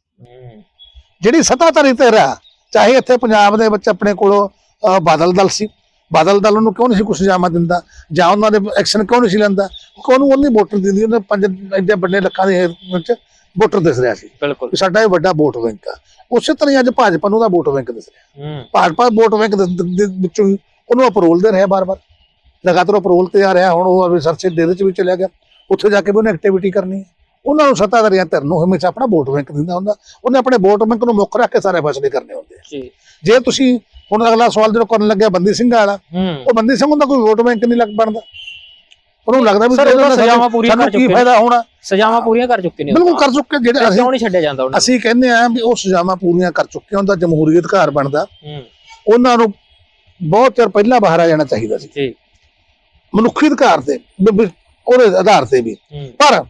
ਜਿਹੜੀ ਸੱਤਾਧਾਰੀ ਧਿਰ ਆ ਚਾਹੇ ਇੱਥੇ ਪੰਜਾਬ ਦੇ ਵਿੱਚ ਆਪਣੇ ਕੋਲੋਂ ਬਾਦਲ ਦਲ ਸੀ ਬਾਦਲ ਦਲ ਨੂੰ ਕਿਉਂ ਨਹੀਂ ਸੀ ਕੁਛ ਜਾਮਾ ਦਿੰਦਾ? ਜਾਂ ਉਹਨਾਂ ਦੇ ਐਕਸ਼ਨ ਕਿਉਂ ਨਹੀਂ ਸੀ ਲੈਂਦਾ? ਕੋਨੂੰ ਉਹਨੇ ਵੋਟਰ ਦਿੰਦੀ? ਉਹਨੇ ਪੰਜ ਇੰਨੇ ਵੱਡੇ ਲੱਖਾਂ ਦੇ ਵਿੱਚ ਵੋਟਰ ਦਿਸ ਰਿਹਾ ਸੀ। ਬਿਲਕੁਲ। ਸਾਡਾ ਇਹ ਵੱਡਾ ਵੋਟ ਬੈਂਕ ਆ। ਉਸੇ ਤਰ੍ਹਾਂ ਅੱਜ ਭਾਜਪਾ ਨੂੰ ਦਾ ਵੋਟ ਬੈਂਕ ਦਿਸ ਰਿਹਾ। ਭਾਜਪਾ ਵੋਟ ਬੈਂਕ ਦੇ ਵਿੱਚੋਂ ਉਹਨੂੰ ਅਪਰੋਲ ਦੇ ਰਿਹਾ ਬਾਰ-ਬਾਰ। ਲਗਾਤਾਰ ਅਪਰੋਲ ਤੇ ਆ ਰਿਹਾ। ਹੁਣ ਉਹ ਅਵੇ ਸਰਚੇ ਦੇ ਵਿੱਚ ਵੀ ਚਲਿਆ ਗਿਆ। ਉੱਥੇ ਜਾ ਕੇ ਵੀ ਉਹਨੇ ਐਕਟੀਵਿਟੀ ਕਰਨੀ ਹੈ। ਉਹਨਾਂ ਨੂੰ ਸੱਤਾਧਾਰੀਆਂ ਧਿਰ ਨੂੰ ਹਮੇਸ਼ਾ ਆਪਣਾ ਵੋਟ ਬੈਂਕ ਦਿੰਦਾ ਹੁੰਦਾ। ਉਹਨੇ ਆਪਣੇ ਵੋਟ ਬੈਂਕ ਨੂੰ ਮੁੱਖ ਰੱਖ ਕੇ ਸਾਰੇ ਫੈਸਲੇ ਕਰਨੇ ਹੁੰਦੇ ਜੀ। ਜੇ ਤੁਸੀਂ ਹੁਣ ਅਗਲਾ ਸਵਾਲ ਜਿਹੜਾ ਕਰਨ ਲੱਗਿਆ ਬੰਦੀ ਸਿੰਘ ਵਾਲਾ ਉਹ ਬੰਦੀ ਸਿੰਘ ਹੁੰਦਾ ਕੋਈ ਵੋਟ ਬੈਂਕ ਨਹੀਂ ਲੱਗ ਬਣਦਾ। ਉਹਨੂੰ ਲੱਗਦਾ ਵੀ ਸਜ਼ਾਵਾਂ ਪੂਰੀਆਂ ਕਰ ਕੀ ਚੁੱਕੇ ਨੇ। ਫਾਇਦਾ ਹੋਣਾ। ਸਜ਼ਾਵਾਂ ਪੂਰੀਆਂ ਕਰ ਚੁੱਕੇ ਨੇ ਬਿਲਕੁਲ। ਕਰ ਚੁੱਕੇ ਜਿਹੜੇ ਅਸੀਂ ਨਹੀਂ ਛੱਡਿਆ ਜਾਂਦਾ ਉਹਨਾਂ ਅਸੀਂ ਕਹਿੰਦੇ ਆ ਵੀ ਉਹ ਸਜ਼ਾਵਾਂ ਪੂਰੀਆਂ ਕਰ ਚੁੱਕੇ ਹੁੰਦਾ ਜਮਹੂਰੀ ਅਧਿਕਾਰ ਬਣਦਾ। ਉਹਨਾਂ ਨੂੰ ਬਹੁਤ ਚਿਰ ਪਹਿਲਾਂ ਬਾਹਰ ਆ ਜਾਣਾ ਚਾਹੀਦਾ ਸੀ। ਜੀ। ਮਨੁੱਖੀ ਅਧਿਕਾਰ ਤੇ ਉਹਦੇ ਆਧਾਰ ਤੇ ਵੀ। ਪਰ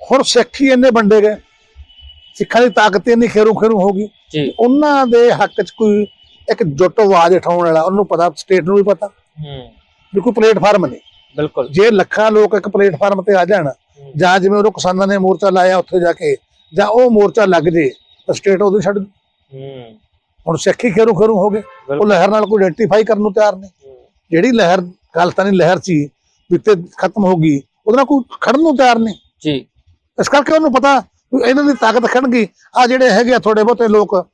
ਹੁਣ ਸਿੱਖ ਹੀ ਇੰਨੇ ਵੰਡੇ ਗਏ। ਸਿੱਖਾਂ ਦੀ ਤਾਕਤ ਇੰਨੀ ਖੇਰੂ ਖੇਰੂ ਹੋ ਗਈ। ਉਹਨਾਂ ਦੇ ਹੱਕ 'ਚ ਕੋਈ ਇੱਕ ਜੁੱਟ ਆਵਾਜ਼ ਉਠਾਉਣ ਵਾਲਾ ਉਹਨੂੰ ਪਤਾ ਸਟੇਟ ਨੂੰ ਵੀ ਪਤਾ ਹੂੰ। ਕੋਈ ਪਲੇਟਫਾਰਮ ਨਹੀਂ। ਬਿਲਕੁਲ। ਜੇ ਲੱਖਾਂ ਲੋਕ ਇੱਕ ਪਲੇਟਫਾਰਮ ਤੇ ਆ ਜਾਣ ਜਾਂ ਜਿਵੇਂ ਉਹ ਕਿਸਾਨਾਂ ਨੇ ਮੋਰਚਾ ਲਾਇਆ ਉੱਥੇ ਜਾ ਕੇ ਜਾਂ ਉਹ ਮੋਰਚਾ ਲੱਗ ਜੇ ਤਾਂ ਸਟੇਟ ਉਹਦੇ ਛੱਡ ਹੂੰ। ਹੁਣ ਸਿੱਖ ਖੇਰੂ ਖੇਰੂ ਹੋ ਗਏ। ਉਹ ਬਿਲਕੁਲ। ਲਹਿਰ ਨਾਲ ਕੋਈ ਆਇਡੈਂਟੀਫਾਈ ਕਰਨ ਨੂੰ ਤਿਆਰ ਨਹੀਂ। ਜਿਹੜੀ ਲਹਿਰ ਖਾਲਸਤਾਨੀ ਲਹਿਰ ਸੀ ਬੀਤੇ ਖਤਮ ਹੋ ਗਈ ਉਹਦੇ ਨਾਲ ਕੋਈ ਖੜਨ ਨੂੰ ਤਿਆਰ ਨਹੀਂ। ਜੀ। ਇਸ ਕਰਕੇ ਉਹਨੂੰ ਪਤਾ ਇਹਨਾਂ ਦੀ ਤਾਕਤ ਖੜਨਗੀ। ਆ ਜਿਹੜੇ ਹੈਗੇ ਆ ਥੋੜੇ ਬਹੁਤੇ ਲੋਕ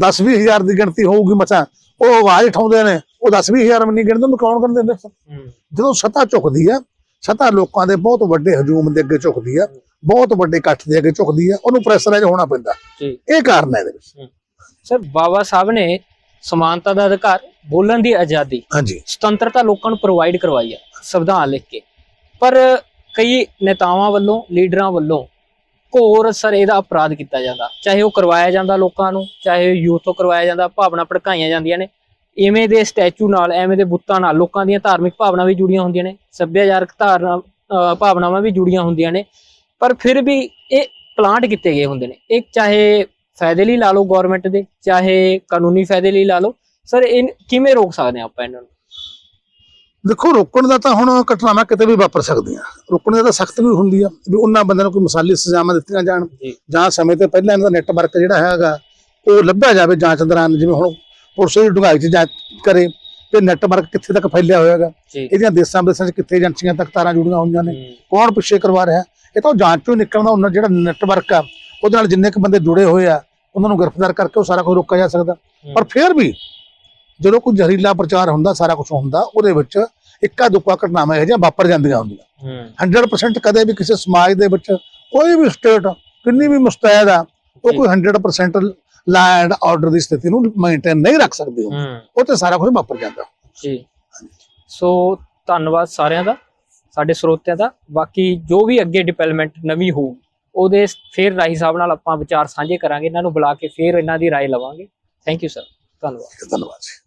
10 ਹਜ਼ਾਰ ਦੀ ਗਿਣਤੀ ਹੋਊਗੀ ਮਸਾਂ। ਉਹ ਆਵਾਜ਼ ਉਠਾਉਂਦੇ ਨੇ ਉਹ 10 ਹਜ਼ਾਰ ਵੀ ਨਹੀਂ ਗਿਣਦੇ ਕੌਣ ਕਰਨ ਦਿੰਦੇ? ਜਦੋਂ ਸੱਤਾ ਝੁਕਦੀ ਆ ਸੱਤਾ ਲੋਕਾਂ ਦੇ ਬਹੁਤ ਵੱਡੇ ਹਜੂਮ ਦੇ ਅੱਗੇ ਝੁਕਦੀ ਆ ਬਹੁਤ ਵੱਡੇ ਇਕੱਠ ਦੇ ਅੱਗੇ ਝੁਕਦੀ ਆ ਉਹਨੂੰ ਪ੍ਰੈਸ਼ਰਾਈਜ਼ ਹੋਣਾ ਪੈਂਦਾ। ਇਹ ਕਾਰਨ ਹੈ ਇਹਦੇ ਵਿੱਚ। ਸਰ ਬਾਬਾ ਸਾਹਿਬ ਨੇ ਸਮਾਨਤਾ ਦਾ ਅਧਿਕਾਰ ਬੋਲਣ ਦੀ ਆਜ਼ਾਦੀ ਹਾਂਜੀ। ਸੁਤੰਤਰਤਾ ਲੋਕਾਂ ਨੂੰ ਪ੍ਰੋਵਾਈਡ ਕਰਵਾਈ ਹੈ ਸੰਵਿਧਾਨ ਲਿਖ ਕੇ। ਪਰ ਕਈ ਨੇਤਾਵਾਂ ਵੱਲੋਂ ਲੀਡਰਾਂ ਵੱਲੋਂ ਘੋਰ ਸਰ ਇਹਦਾ ਅਪਰਾਧ ਕੀਤਾ ਜਾਂਦਾ। ਚਾਹੇ ਉਹ ਕਰਵਾਇਆ ਜਾਂਦਾ ਲੋਕਾਂ ਨੂੰ, ਚਾਹੇ ਯੂਥ ਤੋਂ ਕਰਵਾਇਆ ਜਾਂਦਾ, ਭਾਵਨਾ ਭੜਕਾਈਆਂ ਜਾਂਦੀਆਂ ਨੇ। ਇਵੇਂ ਦੇ ਸਟੈਚੂ ਨਾਲ, ਐਵੇਂ ਦੇ ਬੁੱਤਾਂ ਨਾਲ ਲੋਕਾਂ ਦੀਆਂ ਧਾਰਮਿਕ ਭਾਵਨਾਵਾਂ ਵੀ ਜੁੜੀਆਂ ਹੁੰਦੀਆਂ ਨੇ, ਸੱਭਿਆਚਾਰਕ ਧਾਰਨਾ ਭਾਵਨਾਵਾਂ ਵੀ ਜੁੜੀਆਂ ਹੁੰਦੀਆਂ ਨੇ। ਪਰ ਫਿਰ ਵੀ ਇਹ ਪਲਾਂਟ ਕੀਤੇ ਗਏ ਹੁੰਦੇ ਨੇ। ਇਹ ਚਾਹੇ ਫਾਇਦੇ ਲਈ ਲਾ ਲਓ ਗਵਰਨਮੈਂਟ ਦੇ, ਚਾਹੇ ਕਾਨੂੰਨੀ ਫਾਇਦੇ ਲਈ ਲਾ ਲਓ। ਸਰ, ਇਹ ਕਿਵੇਂ ਰੋਕ ਸਕਦੇ ਆ ਆਪਾਂ ਇਹਨਾਂ ਨੂੰ? ਦੇਖੋ ਰੋਕਣ ਦਾ ਤਾਂ ਹੁਣ ਘਟਨਾਵਾਂ ਕਿਤੇ ਵੀ ਵਾਪਰ ਸਕਦੀਆਂ। ਰੋਕਣ ਦਾ ਤਾਂ ਸਖਤ ਵੀ ਹੁੰਦੀ ਆ ਵੀ ਉਹਨਾਂ ਬੰਦਿਆਂ ਨੂੰ ਕੋਈ ਮਿਸਾਲੀ ਸਜ਼ਾਵਾਂ ਦਿੱਤੀਆਂ ਜਾਣ ਜੀ। ਸਮੇਂ ਤੇ ਪਹਿਲਾਂ ਇਹਨਾਂ ਦਾ ਨੈਟਵਰਕ ਜਿਹੜਾ ਹੈਗਾ ਉਹ ਲੱਭਿਆ ਜਾਵੇ ਜਾਂਚ ਦੌਰਾਨ ਜਿਵੇਂ ਹੁਣ ਪੁਲਿਸ ਦੀ ਡੂੰਘਾਈ 'ਚ ਜਾਂਚ ਕਰੇ ਤੇ ਨੈਟਵਰਕ ਕਿੱਥੇ ਤੱਕ ਫੈਲਿਆ ਹੋਇਆ ਹੈਗਾ। ਇਹਦੀਆਂ ਦੇਸ਼ਾਂ ਵਿਦੇਸ਼ਾਂ 'ਚ ਕਿੱਥੇ ਏਜੰਸੀਆਂ ਤੱਕ ਤਾਰਾਂ ਜੁੜੀਆਂ ਹੋਈਆਂ ਨੇ ਕੌਣ ਪਿੱਛੇ ਕਰਵਾ ਰਿਹਾ? ਇਹ ਤਾਂ ਉਹ ਜਾਂਚ ਹੀ ਨਿਕਲਦਾ ਉਹਨਾਂ ਜਿਹੜਾ ਨੈਟਵਰਕ ਆ ਉਹਦੇ ਨਾਲ ਜਿੰਨੇ ਕੁ ਬੰਦੇ ਜੁੜੇ ਹੋਏ ਆ ਉਹਨਾਂ ਨੂੰ ਗ੍ਰਿਫਤਾਰ ਕਰਕੇ ਉਹ ਸਾਰਾ ਕੁਝ ਰੋਕਿਆ ਜਾ ਸਕਦਾ। ਪਰ ਫਿਰ ਵੀ ਜਦੋਂ ਕੋਈ ਜ਼ਹਿਰੀਲਾ ਪ੍ਰਚਾਰ ਹੁੰਦਾ ਸਾਰਾ ਕੁਝ ਹੁੰਦਾ ਉਹਦੇ ਵਿੱਚ ਇੱਕਾ ਦੁੱਕਾ ਘਟਨਾਵਾਂ ਇਹੋ ਜਿਹੀਆਂ ਵਾਪਰ ਜਾਂਦੀਆਂ ਹੁੰਦੀਆਂ ਹਮ, 100% ਕਦੇ ਵੀ ਕਿਸੇ ਸਮਾਜ ਦੇ ਵਿੱਚ ਕੋਈ ਵੀ ਸਟੇਟ ਕਿੰਨੀ ਵੀ ਮੁਸਤੈਦ ਆ ਉਹ ਜੀ। ਕੋਈ 100% ਲਾ ਐਂਡ ਆਰਡਰ ਦੀ ਸਥਿਤੀ ਨੂੰ ਮੇਨਟੇਨ ਨਹੀਂ ਰੱਖ ਸਕਦੀ ਉਹ ਹਮ, ਉਹ ਤੇ ਸਾਰਾ ਕੁਝ ਵਾਪਰ ਜਾਂਦਾ ਜੀ ਸੋ ਧੰਨਵਾਦ ਸਾਰਿਆਂ ਦਾ ਸਾਡੇ ਸਰੋਤਿਆਂ ਦਾ ਬਾਕੀ ਜੋ ਵੀ ਅੱਗੇ ਡਿਵੈਲਪਮੈਂਟ ਨਵੀਂ ਹੋਊ ਉਹਦੇ ਫੇਰ ਰਾਹੀ ਸਾਹਿਬ ਨਾਲ ਆਪਾਂ ਵਿਚਾਰ ਸਾਂਝੇ ਕਰਾਂਗੇ ਇਹਨਾਂ ਨੂੰ ਬੁਲਾ ਕੇ ਫੇਰ ਇਹਨਾਂ ਦੀ رائے ਲਵਾਂਗੇ ਥੈਂਕ ਯੂ ਸਰ ਧੰਨਵਾਦ ਧੰਨਵਾਦ ਜੀ